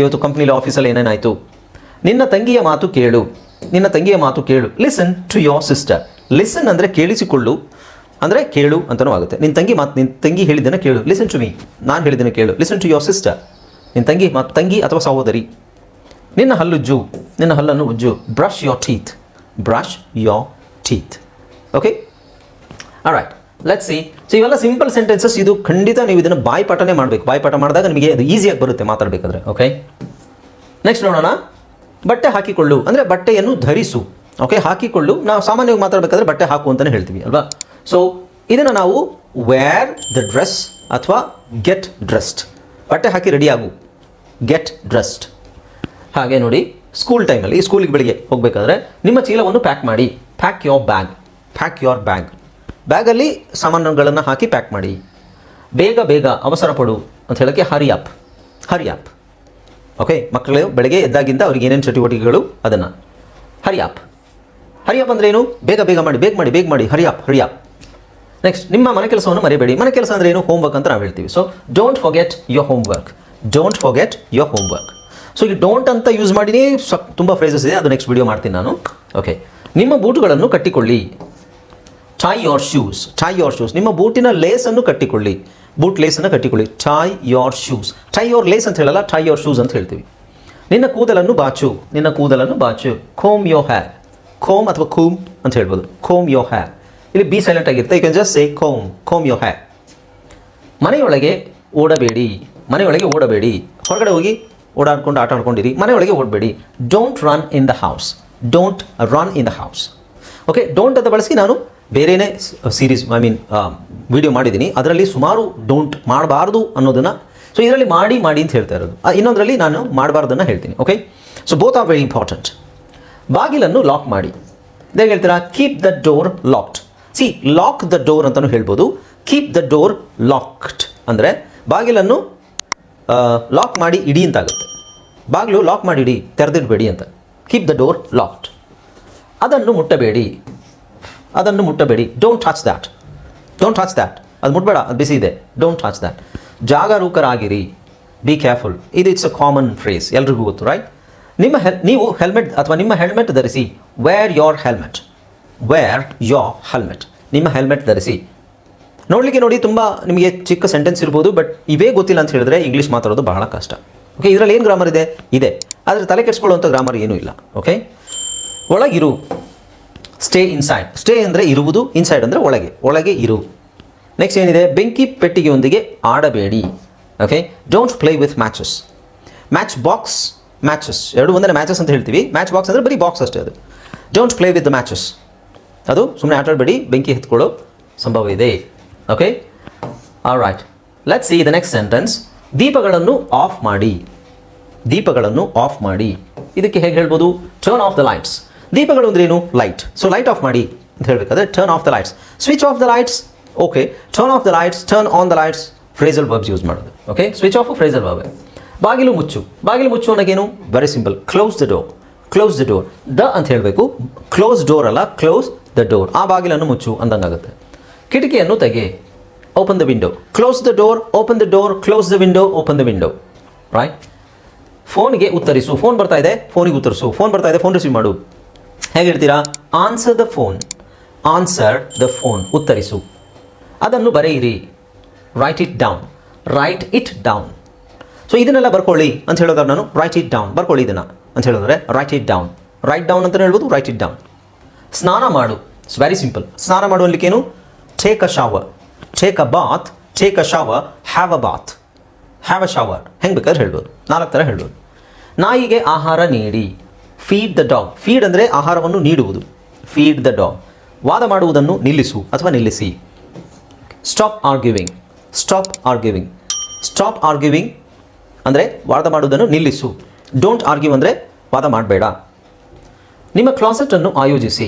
ಇವತ್ತು ಕಂಪ್ನಿಲಿ ಆಫೀಸಲ್ಲಿ ಏನೇನಾಯಿತು? ನಿನ್ನ ತಂಗಿಯ ಮಾತು ಕೇಳು. ನಿನ್ನ ತಂಗಿಯ ಮಾತು ಕೇಳು. Listen to your sister listen ಅಂದರೆ ಕೇಳಿಸಿಕೊಳ್ಳು. ಅಂದರೆ ಕೇಳು ಅಂತಲೂ ಆಗುತ್ತೆ. ನಿನ್ನ ತಂಗಿ ಮಾತು ನಿನ್ನ ತಂಗಿ ಹೇಳಿದ್ದನ್ನು ಕೇಳು. ಲಿಸನ್ ಟು ಮೀ ನಾನು ಹೇಳಿದ್ದನ್ನು ಕೇಳು. ಲಿಸನ್ ಟು ಯೋರ್ ಸಿಸ್ಟರ್ ನಿನ್ನ ತಂಗಿ ಮತ್ತು ತಂಗಿ ಅಥವಾ ಸಹೋದರಿ, ನಿನ್ನ ಹಲ್ಲುಜ್ಜು ನಿನ್ನ ಹಲ್ಲನ್ನು ಉಜ್ಜು brush your teeth brush your teeth okay right let see so ಇವೆಲ್ಲ ಸಿಂಪಲ್ ಸೆಂಟೆನ್ಸಸ್ ಇದು ಖಂಡಿತ ನೀವು ಇದನ್ನು ಬಾಯ್ಪಾಠನೇ ಮಾಡಬೇಕು. ಬಾಯ್ಪಾಠ ಮಾಡಿದಾಗ ನಿಮಗೆ ಅದು ಈಸಿಯಾಗಿ ಬರುತ್ತೆ ಮಾತಾಡಬೇಕಾದ್ರೆ. ಓಕೆ ನೆಕ್ಸ್ಟ್ ನೋಡೋಣ. ಬಟ್ಟೆ ಹಾಕಿಕೊಳ್ಳು. ಅಂದರೆ ಬಟ್ಟೆಯನ್ನು ಧರಿಸು. ಓಕೆ ಹಾಕಿಕೊಳ್ಳು. ನಾವು ಸಾಮಾನ್ಯವಾಗಿ ಮಾತಾಡಬೇಕಾದ್ರೆ ಬಟ್ಟೆ ಹಾಕು ಅಂತಲೇ ಹೇಳ್ತೀವಿ, ಅಲ್ವಾ? ಸೊ ಇದನ್ನು ನಾವು ವೇರ್ ದ ಡ್ರೆಸ್ ಅಥವಾ ಗೆಟ್ ಡ್ರೆಸ್ಡ್ ಬಟ್ಟೆ ಹಾಕಿ ರೆಡಿ ಆಗು. ಗೆಟ್ ಡ್ರೆಸ್ಡ್ ಹಾಗೆ ನೋಡಿ ಸ್ಕೂಲ್ ಟೈಮಲ್ಲಿ ಸ್ಕೂಲಿಗೆ ಬೆಳಿಗ್ಗೆ ಹೋಗಬೇಕಾದ್ರೆ ನಿಮ್ಮ ಚೀಲವನ್ನು ಪ್ಯಾಕ್ ಮಾಡಿ pack your bag pack your bag ಬ್ಯಾಗಲ್ಲಿ ಸಾಮಾನುಗಳನ್ನು ಹಾಕಿ ಪ್ಯಾಕ್ ಮಾಡಿ. ಬೇಗ ಬೇಗ ಅವಸರ ಪಡು ಅಂತ ಹೇಳೋಕ್ಕೆ hurry up hurry up okay ಮಕ್ಕಳು, ಬೆಳಗ್ಗೆ ಎದ್ದಾಗಿಂದ ಅವ್ರಿಗೆ ಏನೇನು ಚಟುವಟಿಕೆಗಳು, ಅದನ್ನು. ಹರಿ ಅಪ್ ಹರಿ ಅಂದ್ರೆ ಏನು? ಬೇಗ ಬೇಗ ಮಾಡಿ ಬೇಗ ಮಾಡಿ ಬೇಗ ಮಾಡಿ hurry up hurry up next ನಿಮ್ಮ ಮನೆ ಕೆಲಸವನ್ನು ಮರಿಬೇಡಿ. ಮನೆ ಕೆಲಸ ಅಂದ್ರೆ ಏನು? ಹೋಮ್ವರ್ಕ್ ಅಂತ ನಾವು ಹೇಳ್ತೀವಿ. So don't forget your homework don't forget your homework so ಈಗ ಡೋಂಟ್ ಅಂತ ಯೂಸ್ ಮಾಡಿನೇ ತುಂಬ ಫ್ರೇಸಸ್ ಇದೆ. ಅದು ನೆಕ್ಸ್ಟ್ ವಿಡಿಯೋ ಮಾಡ್ತೀನಿ ನಾನು. ಓಕೆ ನಿಮ್ಮ ಬೂಟುಗಳನ್ನು ಕಟ್ಟಿಕೊಳ್ಳಿ. Tie your shoes tie your shoes ನಿಮ್ಮ ಬೂಟಿನ ಲೇಸನ್ನು ಕಟ್ಟಿಕೊಳ್ಳಿ. ಬೂಟ್ ಲೇಸನ್ನು ಕಟ್ಟಿಕೊಳ್ಳಿ. Tie your shoes tie your lace ಅಂತ ಹೇಳಲ್ಲ ಟೈ ಯೋರ್ ಶೂಸ್ ಅಂತ ಹೇಳ್ತೀವಿ. ನಿನ್ನ ಕೂದಲನ್ನು ಬಾಚು. ನಿನ್ನ ಕೂದಲನ್ನು ಬಾಚು. ಖೋಮ್ ಯೋ ಹ್ಯಾರ್ ಖೋಮ್ ಅಥವಾ ಖೂಮ್ ಅಂತ ಹೇಳ್ಬೋದು. ಖೋಮ್ ಯೋ ಹ್ಯಾರ್ ಇಲ್ಲಿ ಬಿ ಸೈಲೆಂಟ್ ಆಗಿರುತ್ತೆ. You can just say comb comb your hair ಮನೆಯೊಳಗೆ ಓಡಬೇಡಿ. ಮನೆಯೊಳಗೆ ಓಡಬೇಡಿ. ಹೊರಗಡೆ ಹೋಗಿ ಓಡಾಡ್ಕೊಂಡು, ಆಟ ಆಡ್ಕೊಂಡಿರಿ. ಮನೆಯೊಳಗೆ ಓಡಬೇಡಿ. Don't run in the house don't run in the house okay don't ಅಂತ ಬಳಸಿ ನಾನು ಬೇರೆಯೇ ಸೀರೀಸ್ ಐ ಮೀನ್ ವಿಡಿಯೋ ಮಾಡಿದ್ದೀನಿ. ಅದರಲ್ಲಿ ಸುಮಾರು ಡೋಂಟ್ ಮಾಡಬಾರ್ದು ಅನ್ನೋದನ್ನು ಸೊ, ಇದರಲ್ಲಿ ಮಾಡಿ ಮಾಡಿ ಅಂತ ಹೇಳ್ತಾ ಇರೋದು. ಇನ್ನೊಂದರಲ್ಲಿ ನಾನು ಮಾಡಬಾರ್ದನ್ನು ಹೇಳ್ತೀನಿ. Okay so both are very important ಬಾಗಿಲನ್ನು ಲಾಕ್ ಮಾಡಿ. ಇದಾಗ ಹೇಳ್ತೀರಾ? Keep the door locked see lock the door ಅಂತಲೂ ಹೇಳ್ಬೋದು. ಕೀಪ್ ದ ಡೋರ್ ಲಾಕ್ಡ್ ಅಂದರೆ, ಬಾಗಿಲನ್ನು ಲಾಕ್ ಮಾಡಿ ಇಡಿ ಅಂತಾಗುತ್ತೆ. ಬಾಗಿಲು ಲಾಕ್ ಮಾಡಿ ಇಡಿ, ತೆರೆದಿಡಬೇಡಿ ಅಂತ. ಕೀಪ್ ದ ಡೋರ್ ಲಾಕ್ಡ್ ಅದನ್ನು ಮುಟ್ಟಬೇಡಿ. ಅದನ್ನು ಮುಟ್ಟಬೇಡಿ. Don't touch that don't touch that ಅದು ಮುಟ್ಬೇಡ, ಅದು ಬಿಸಿ ಇದೆ. ಡೋಂಟ್ ಟಚ್ ದ್ಯಾಟ್ ಜಾಗರೂಕರಾಗಿರಿ. ಬಿ ಕೇರ್ಫುಲ್ ಇದು ಇಟ್ಸ್ ಅ ಕಾಮನ್ ಫ್ರೇಸ್ ಎಲ್ರಿಗೂ ಗೊತ್ತು ರೈಟ್ ನಿಮ್ಮ ಹೆಲ್ ನೀವು ಹೆಲ್ಮೆಟ್ ಅಥವಾ ನಿಮ್ಮ ಹೆಲ್ಮೆಟ್ ಧರಿಸಿ wear your helmet wear your helmet ನಿಮ್ಮ ಹೆಲ್ಮೆಟ್ ಧರಿಸಿ ನೋಡಲಿಕ್ಕೆ ನೋಡಿ ತುಂಬ ನಿಮಗೆ ಚಿಕ್ಕ ಸೆಂಟೆನ್ಸ್ ಇರ್ಬೋದು ಬಟ್ ಇವೇ ಗೊತ್ತಿಲ್ಲ ಅಂತ ಹೇಳಿದ್ರೆ ಇಂಗ್ಲೀಷ್ ಮಾತಾಡೋದು ಬಹಳ ಕಷ್ಟ. ಓಕೆ ಇದರಲ್ಲಿ ಏನು ಗ್ರಾಮರ್ ಇದೆ? ಇದೆ. ಆದರೆ ತಲೆ ಕೆಡಿಸ್ಕೊಳ್ಳುವಂಥ ಗ್ರಾಮರ್ ಏನೂ ಇಲ್ಲ. ಓಕೆ ಒಳಗಿರು. ಸ್ಟೇ ಇನ್ಸೈಡ್ ಸ್ಟೇ ಅಂದರೆ ಇರುವುದು ಇನ್ಸೈಡ್ ಅಂದರೆ ಒಳಗೆ. ಒಳಗೆ ಇರು. ನೆಕ್ಸ್ಟ್ ಏನಿದೆ? ಬೆಂಕಿ ಪೆಟ್ಟಿಗೆಯೊಂದಿಗೆ ಆಡಬೇಡಿ. Okay don't play with matches match box matches ಎರಡು ಒಂದೇ ಮ್ಯಾಚಸ್ ಅಂತ ಹೇಳ್ತೀವಿ. ಮ್ಯಾಚ್ ಬಾಕ್ಸ್ ಅಂದರೆ ಬರೀ ಬಾಕ್ಸ್ ಅಷ್ಟೇ ಅದು. ಡೋಂಟ್ ಪ್ಲೇ ವಿತ್ ಮ್ಯಾಚಸ್ ಅದು ಸುಮ್ಮನೆ ಆಟಾಡಬೇಡಿ, ಬೆಂಕಿ ಎತ್ಕೊಳ್ಳೋ ಸಂಭವ ಇದೆ okay all right let's see the next sentence ದೀಪಗಳನ್ನು ಆಫ್ ಮಾಡಿ. ದೀಪಗಳನ್ನು ಆಫ್ ಮಾಡಿ. ಇದಕ್ಕೆ ಹೇಗೆ ಹೇಳ್ಬೋದು? ಟರ್ನ್ ಆಫ್ ದ ಲೈಟ್ಸ್ ದೀಪಗಳು ಅಂದ್ರೇನು ಲೈಟ್ ಸೊ ಲೈಟ್ ಆಫ್ ಮಾಡಿ ಅಂತ ಹೇಳಬೇಕಾದ್ರೆ turn off the lights switch off the lights okay turn off the lights turn on the lights phrasal verbs use ಮಾಡೋದು. Okay switch off phrasal verb ಬಾಗಿಲು ಮುಚ್ಚು. ಬಾಗಿಲು ಮುಚ್ಚು ಅನ್ನೋಗೇನು very simple close the door close the door the ಅಂತ ಹೇಳಬೇಕು. Close door ಅಲ್ಲ. Close the door ಆ ಬಾಗಿಲನ್ನು ಮುಚ್ಚು ಅಂದಂಗಾಗುತ್ತೆ ಕಿಟಕಿಯನ್ನು ತೆಗೆ. Open the window close the door open the door close the window open the window right ಫೋನ್ಗೆ ಉತ್ತರಿಸು. ಫೋನ್ ಬರ್ತಾ ಇದೆ, ಫೋನಿಗೆ ಉತ್ತರಿಸು. ಫೋನ್ ಬರ್ತಾ ಇದೆ, ಫೋನ್ ರಿಸೀವ್ ಮಾಡು. ಹೇಗೆ ಹೇಳ್ತೀರಾ? Answer the phone answer the phone ಉತ್ತರಿಸು. ಅದನ್ನು ಬರೆಯಿರಿ. Write it down write it down so ಇದನ್ನೆಲ್ಲ ಬರ್ಕೊಳ್ಳಿ ಅಂತ ಹೇಳೋದಾದ್ರೆ ನಾನು. ರೈಟ್ ಇಟ್ ಡೌನ್ ಬರ್ಕೊಳ್ಳಿ ಇದನ್ನು ಅಂತ ಹೇಳಿದ್ರೆ write it down write down ಅಂತಲೇ ಹೇಳ್ಬೋದು ರೈಟ್ ಇಟ್ ಡೌನ್ ಸ್ನಾನ ಮಾಡು. ಇಟ್ಸ್ ವೆರಿ ಸಿಂಪಲ್ ಸ್ನಾನ ಮಾಡು ಅನ್ಲಿಕ್ಕೇನು take a shower take a bath take a shower have a bath have a shower ಹೆಂಗೆ ಬೇಕಾದ್ರೆ ಹೇಳ್ಬೋದು. ನಾಲ್ಕು ಥರ ಹೇಳ್ಬೋದು. ನಾಯಿಗೆ ಆಹಾರ ನೀಡಿ. ಫೀಡ್ ದ ಡಾಗ್ ಫೀಡ್ ಅಂದರೆ ಆಹಾರವನ್ನು ನೀಡುವುದು. ಫೀಡ್ ದ ಡಾಗ್ ವಾದ ಮಾಡುವುದನ್ನು ನಿಲ್ಲಿಸು ಅಥವಾ ನಿಲ್ಲಿಸಿ. Stop arguing stop arguing stop arguing ಅಂದರೆ ವಾದ ಮಾಡುವುದನ್ನು ನಿಲ್ಲಿಸು. ಡೋಂಟ್ ಆರ್ಗ್ಯೂ ಅಂದರೆ ವಾದ ಮಾಡಬೇಡ. ನಿಮ್ಮ ಕ್ಲಾಸೆಟನ್ನು ಆಯೋಜಿಸಿ.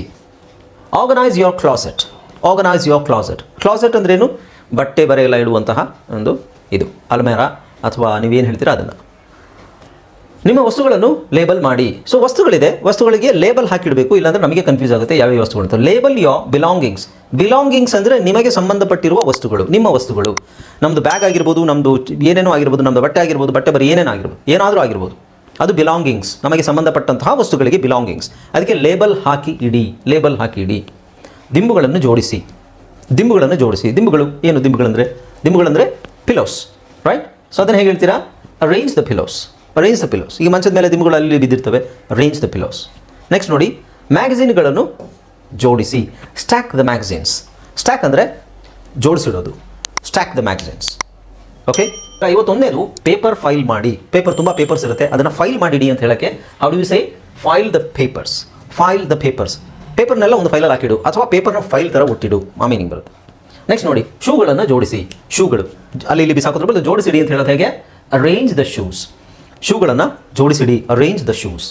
Organise your closet organise your closet closet ಅಂದ್ರೇನು? ಬಟ್ಟೆ ಬರೆಯೆಲ್ಲ ಇಡುವಂತಹ ಒಂದು ಇದು, ಅಲ್ಮೇರ, ಅಥವಾ ನೀವೇನು ಹೇಳ್ತೀರಾ ಅದನ್ನು. ನಿಮ್ಮ ವಸ್ತುಗಳನ್ನು ಲೇಬಲ್ ಮಾಡಿ. ಸೊ ವಸ್ತುಗಳಿದೆ, ವಸ್ತುಗಳಿಗೆ ಲೇಬಲ್ ಹಾಕಿಡಬೇಕು, ಇಲ್ಲಾಂದ್ರೆ ನಮಗೆ ಕನ್ಫ್ಯೂಸ್ ಆಗುತ್ತೆ ಯಾವ್ಯಾವ ವಸ್ತುಗಳು ಅಂತ. ಲೇಬಲ್ ಯೋ ಬಿಲಾಂಗಿಂಗ್ಸ್ ಬಿಲಾಂಗಿಂಗ್ಸ್ ಅಂದರೆ ನಿಮಗೆ ಸಂಬಂಧಪಟ್ಟಿರುವ ವಸ್ತುಗಳು, ನಿಮ್ಮ ವಸ್ತುಗಳು. ನಮ್ಮದು ಬ್ಯಾಗ್ ಆಗಿರ್ಬೋದು ನಮ್ಮದು ಏನೇನೋ ಆಗಿರ್ಬೋದು ನಮ್ಮದು ಬಟ್ಟೆ ಆಗಿರ್ಬೋದು, ಬಟ್ಟೆ ಬರೀ ಏನೇನೋ ಆಗಿರ್ಬೋದು, ಏನಾದರೂ ಆಗಿರ್ಬೋದು. ಅದು ಬಿಲಾಂಗಿಂಗ್ಸ್ ನಮಗೆ ಸಂಬಂಧಪಟ್ಟಂತಹ ವಸ್ತುಗಳಿಗೆ ಬಿಲಾಂಗಿಂಗ್ಸ್ ಅದಕ್ಕೆ ಲೇಬಲ್ ಹಾಕಿ ಇಡಿ ಲೇಬಲ್ ಹಾಕಿ ಇಡಿ. ದಿಂಬುಗಳನ್ನು ಜೋಡಿಸಿ. ದಿಂಬುಗಳನ್ನು ಜೋಡಿಸಿ. ದಿಂಬುಗಳು ಏನು ದಿಂಬುಗಳಂದರೆ? ದಿಂಬುಗಳಂದರೆ ಪಿಲೋಸ್ ರೈಟ್ ಸೊ ಅದನ್ನು ಹೇಗೆ ಹೇಳ್ತೀರಾ? Arrange the pillows arrange the pillows ಈಗ ಮಂಚದ ಮೇಲೆ ದಿಂಬುಗಳು ಅಲ್ಲಿ ಬಿದ್ದಿರ್ತವೆ. ಅರೇಂಜ್ ದ ಪಿಲೋಸ್ ನೆಕ್ಸ್ಟ್ ನೋಡಿ ಮ್ಯಾಗಝೀನ್ಗಳನ್ನು ಜೋಡಿಸಿ. ಸ್ಟ್ಯಾಕ್ ದ ಮ್ಯಾಗಝೀನ್ಸ್ ಸ್ಟ್ಯಾಕ್ ಅಂದರೆ ಜೋಡಿಸಿಡೋದು. ಸ್ಟ್ಯಾಕ್ ದ ಮ್ಯಾಗಝೀನ್ಸ್ ಓಕೆ ಇವತ್ತೊಂದೇದು ಪೇಪರ್ ಫೈಲ್ ಮಾಡಿ. ಪೇಪರ್ ತುಂಬ ಪೇಪರ್ಸ್ ಇರುತ್ತೆ. ಅದನ್ನು ಫೈಲ್ ಮಾಡಿಡಿ ಅಂತ ಹೇಳೋಕ್ಕೆ how do you say file the papers file the papers ಪೇಪರ್ನೆಲ್ಲ ಒಂದು ಫೈಲಲ್ಲಿ ಹಾಕಿಡು, ಅಥವಾ ಪೇಪರ್ನ ಫೈಲ್ ಥರ ಒಟ್ಟಿಡು ಆ ಮೀನಿಂಗ್ ಬರುತ್ತೆ. ನೆಕ್ಸ್ಟ್ ನೋಡಿ, ಶೂಗಳನ್ನು ಜೋಡಿಸಿ, ಶೂಗಳು. ಅಲ್ಲಿ ಇಲ್ಲಿ ಬಿಸಾಕೋದ್ರ ಬದಲು ಜೋಡಿಸಿಡಿ ಅಂತ ಹೇಳೋದು ಹೇಗೆ? ಅರೇಂಜ್ ದ ಶೂಸ್ ಶೂಗಳನ್ನು ಜೋಡಿಸಿಡಿ ಅರೇಂಜ್ ದ ಶೂಸ್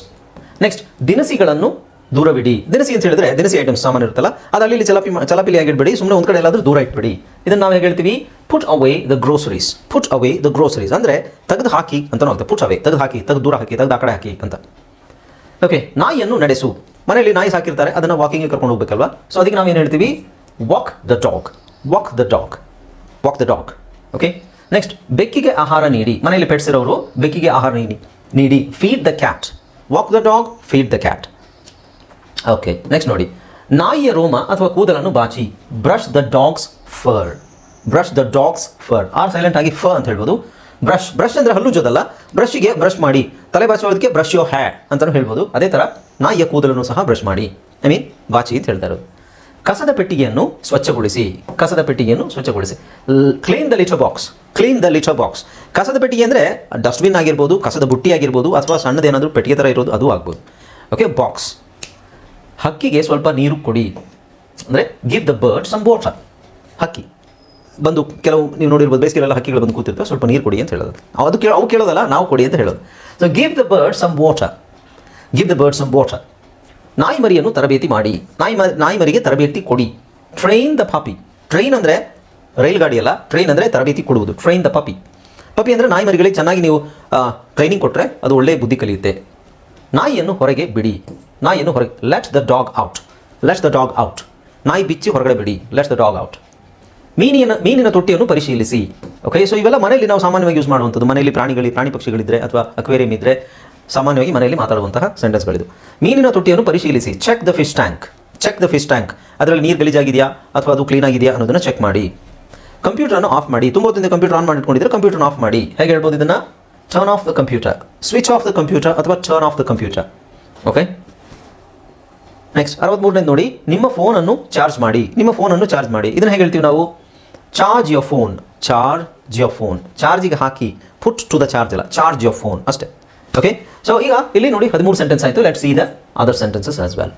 ನೆಕ್ಸ್ಟ್ ದಿನಸಿಗಳನ್ನು ದೂರವಿಡಿ. ದಿನಸಿ ಅಂತ ಹೇಳಿದ್ರೆ ದಿನಸಿ ಐಟಮ್ಸ್ ಸಾಮಾನು ಇರುತ್ತಲ್ಲ, ಅದು ಅಲ್ಲಿ ಚಲಾಪಿಲಿ ಆಗಿಡ್ಬೇಡಿ ಸುಮ್ಮನೆ ಒಂದು ಕಡೆ ಎಲ್ಲಾದರೂ ದೂರ ಇಟ್ಬಿಡಿ. ಇದನ್ನು ನಾವು ಹೇಗೆ ಹೇಳ್ತೀವಿ put away the groceries put away the groceries ಅಂದರೆ ತೆಗೆದು ಹಾಕಿ ಅಂತ ಆಗುತ್ತೆ ಪುಟ್ ಅವೇ ತೆಗೆದು ಹಾಕಿ, ತೆಗೆದು ದೂರ ಹಾಕಿ, ತೆಗೆದು ಆ ಕಡೆ ಹಾಕಿ ಅಂತ. ಓಕೆ ನಾಯಿಯನ್ನು ನಡೆಸು. ಮನೆಯಲ್ಲಿ ನಾಯಿ ಸಾಕಿರ್ತಾರೆ, ಅದನ್ನು ವಾಕಿಂಗ್ಗೆ ಕರ್ಕೊಂಡು ಹೋಗ್ಬೇಕಲ್ವಾ? ಸೊ ಅದಕ್ಕೆ ನಾವು ಏನು ಹೇಳ್ತೀವಿ? Walk the dog walk the dog walk the dog okay next ಬೆಕ್ಕಿಗೆ ಆಹಾರ ನೀಡಿ. ಮನೆಯಲ್ಲಿ ಪೆಟ್ಸಿರೋರು ಬೆಕ್ಕಿಗೆ ಆಹಾರ ನೀಡಿ. ನೀಡಿ. Feed the cat walk the dog feed the cat okay next ನೋಡಿ. ನಾಯಿಯ ರೋಮ ಅಥವಾ ಕೂದಲನ್ನು ಬಾಚಿ. Brush the dog's fur brush the dog's fur or silent ಆಗಿ ಫರ್ ಅಂತ ಹೇಳ್ಬೋದು. ಬ್ರಷ್ ಬ್ರಷ್ ಅಂದರೆ ಹಲ್ಲುಜೋದಲ್ಲ ಬ್ರಷ್ಗೆ ಬ್ರಷ್ ಮಾಡಿ. ತಲೆ ಬಾಚೋದಕ್ಕೆ ಬ್ರಷ್ ಯೋ ಹ್ಯಾ ಅಂತಲೂ ಹೇಳ್ಬೋದು. ಅದೇ ಥರ ನಾಯಿಯ ಕೂದಲನ್ನು ಸಹ ಬ್ರಷ್ ಮಾಡಿ. ಐ ಮೀನ್ ಬಾಚಿ ಅಂತ ಹೇಳ್ತಾರೆ ಕಸದ ಪೆಟ್ಟಿಗೆಯನ್ನು ಸ್ವಚ್ಛಗೊಳಿಸಿ. ಕಸದ ಪೆಟ್ಟಿಗೆಯನ್ನು ಸ್ವಚ್ಛಗೊಳಿಸಿ. Clean the litter box clean the litter box ಕಸದ ಪೆಟ್ಟಿಗೆ ಅಂದರೆ ಡಸ್ಟ್ಬಿನ್ ಆಗಿರ್ಬೋದು, ಕಸದ ಬುಟ್ಟಿ ಆಗಿರ್ಬೋದು, ಅಥವಾ ಸಣ್ಣದೇನಾದರೂ ಪೆಟ್ಟಿಗೆ ಥರ ಇರೋದು, ಅದು ಆಗ್ಬೋದು. ಓಕೆ ಬಾಕ್ಸ್ ಹಕ್ಕಿಗೆ ಸ್ವಲ್ಪ ನೀರು ಕೊಡಿ. ಅಂದರೆ give the bird some water ಹಕ್ಕಿ. ಬಂದು ಕೆಲವು ನೀವು ನೋಡಿರ್ಬೋದು ಬೇಸಿಗೆಲ್ಲ ಹಕ್ಕಿಗಳು ಬಂದು ಕೂತಿರ್ತವೆ, ಸ್ವಲ್ಪ ನೀರು ಕೊಡಿ ಅಂತ ಹೇಳೋದು. ಅದು ಕೇಳೋ, ಅವು ಕೇಳೋದಲ್ಲ, ನಾವು ಕೊಡಿ ಅಂತ ಹೇಳೋದು. So give the bird some water give the bird some water ನಾಯಿ ಮರಿಯನ್ನು ತರಬೇತಿ ಮಾಡಿ. ನಾಯಿ ನಾಯಿ ಮರಿಗೆ ತರಬೇತಿ ಕೊಡಿ. ಟ್ರೈನ್ ದ ಪಾಪಿ ಟ್ರೈನ್ ಅಂದರೆ ರೈಲ್ ಗಾಡಿ ಅಲ್ಲ ಟ್ರೈನ್ ಅಂದರೆ ತರಬೇತಿ ಕೊಡುವುದು. ಟ್ರೈನ್ ದ ಪಾಪಿ ಪಪಿ ಅಂದರೆ ನಾಯಿ ಮರಿಗಳಿಗೆ ಚೆನ್ನಾಗಿ ನೀವು ಟ್ರೈನಿಂಗ್ ಕೊಟ್ಟರೆ ಅದು ಒಳ್ಳೆಯ ಬುದ್ಧಿ ಕಲಿಯುತ್ತೆ. ನಾಯಿಯನ್ನು ಹೊರಗೆ ಬಿಡಿ. ನಾಯಿಯನ್ನು ಹೊರಗೆ let the dog out let the dog out ನಾಯಿ ಬಿಚ್ಚಿ ಹೊರಗಡೆ ಬಿಡಿ. ಲೆಟ್ ದ ಡಾಗ್ ಔಟ್ ಮೀನಿನ ಮೀನಿನ ತೊಟ್ಟಿಯನ್ನು ಪರಿಶೀಲಿಸಿ. ಓಕೆ ಸೊ ಇವೆಲ್ಲ ಮನೆಯಲ್ಲಿ ನಾವು ಸಾಮಾನ್ಯವಾಗಿ ಯೂಸ್ ಮಾಡುವಂಥದ್ದು. ಮನೆಯಲ್ಲಿ ಪ್ರಾಣಿಗಳು, ಪ್ರಾಣಿ ಪಕ್ಷಿಗಳಿದ್ರೆ ಅಥವಾ ಅಕ್ವೇರಿಯಂ ಇದ್ದರೆ ಸಾಮಾನ್ಯವಾಗಿ ಮನೆಯಲ್ಲಿ ಮಾತಾಡುವಂತಹ ಸೆಂಟೆನ್ಸ್ಗಳಿದು ಮೀನಿನ ತೊಟ್ಟಿಯನ್ನು ಪರಿಶೀಲಿಸಿ. Check the fish tank check the fish tank ಅದರಲ್ಲಿ ನೀರು ಗಲೀಜಾಗಿದೆಯಾ ಅಥವಾ ಅದು ಕ್ಲೀನ್ ಆಗಿದೆಯಾ ಅನ್ನೋದನ್ನು ಚೆಕ್ ಮಾಡಿ. ಕಂಪ್ಯೂಟರನ್ನು ಆಫ್ ಮಾಡಿ. ತುಂಬ ಹೊತ್ತಿಂದ ಕಂಪ್ಯೂಟರ್ ಆನ್ ಮಾಡಿಟ್ಕೊಂಡಿದ್ರೆ ಕಂಪ್ಯೂಟರ್ ಆಫ್ ಮಾಡಿ. ಹೇಗೆ ಹೇಳ್ಬೋದು ಇದನ್ನು? Turn off the computer switch off the computer ಅಥವಾ turn off the computer okay next ಅರವತ್ಮೂರನೇ ನೋಡಿ. ನಿಮ್ಮ ಫೋನನ್ನು ಚಾರ್ಜ್ ಮಾಡಿ. ನಿಮ್ಮ ಫೋನನ್ನು ಚಾರ್ಜ್ ಮಾಡಿ. ಇದನ್ನು ಹೇಗೆ ಹೇಳ್ತೀವಿ ನಾವು? Charge your phone charge your phone ಚಾರ್ಜಿಗೆ ಹಾಕಿ ಪುಟ್ ಟು ದ ಚಾರ್ಜ್ ಅಲ್ಲ. ಚಾರ್ಜ್ ಯೋರ್ ಫೋನ್ ಅಷ್ಟೇ. ಓಕೆ ಸೊ ಈಗ ಇಲ್ಲಿ ನೋಡಿ ಹದಿಮೂರು ಸೆಂಟೆನ್ಸ್ ಆಯಿತು. Let see the other sentences as well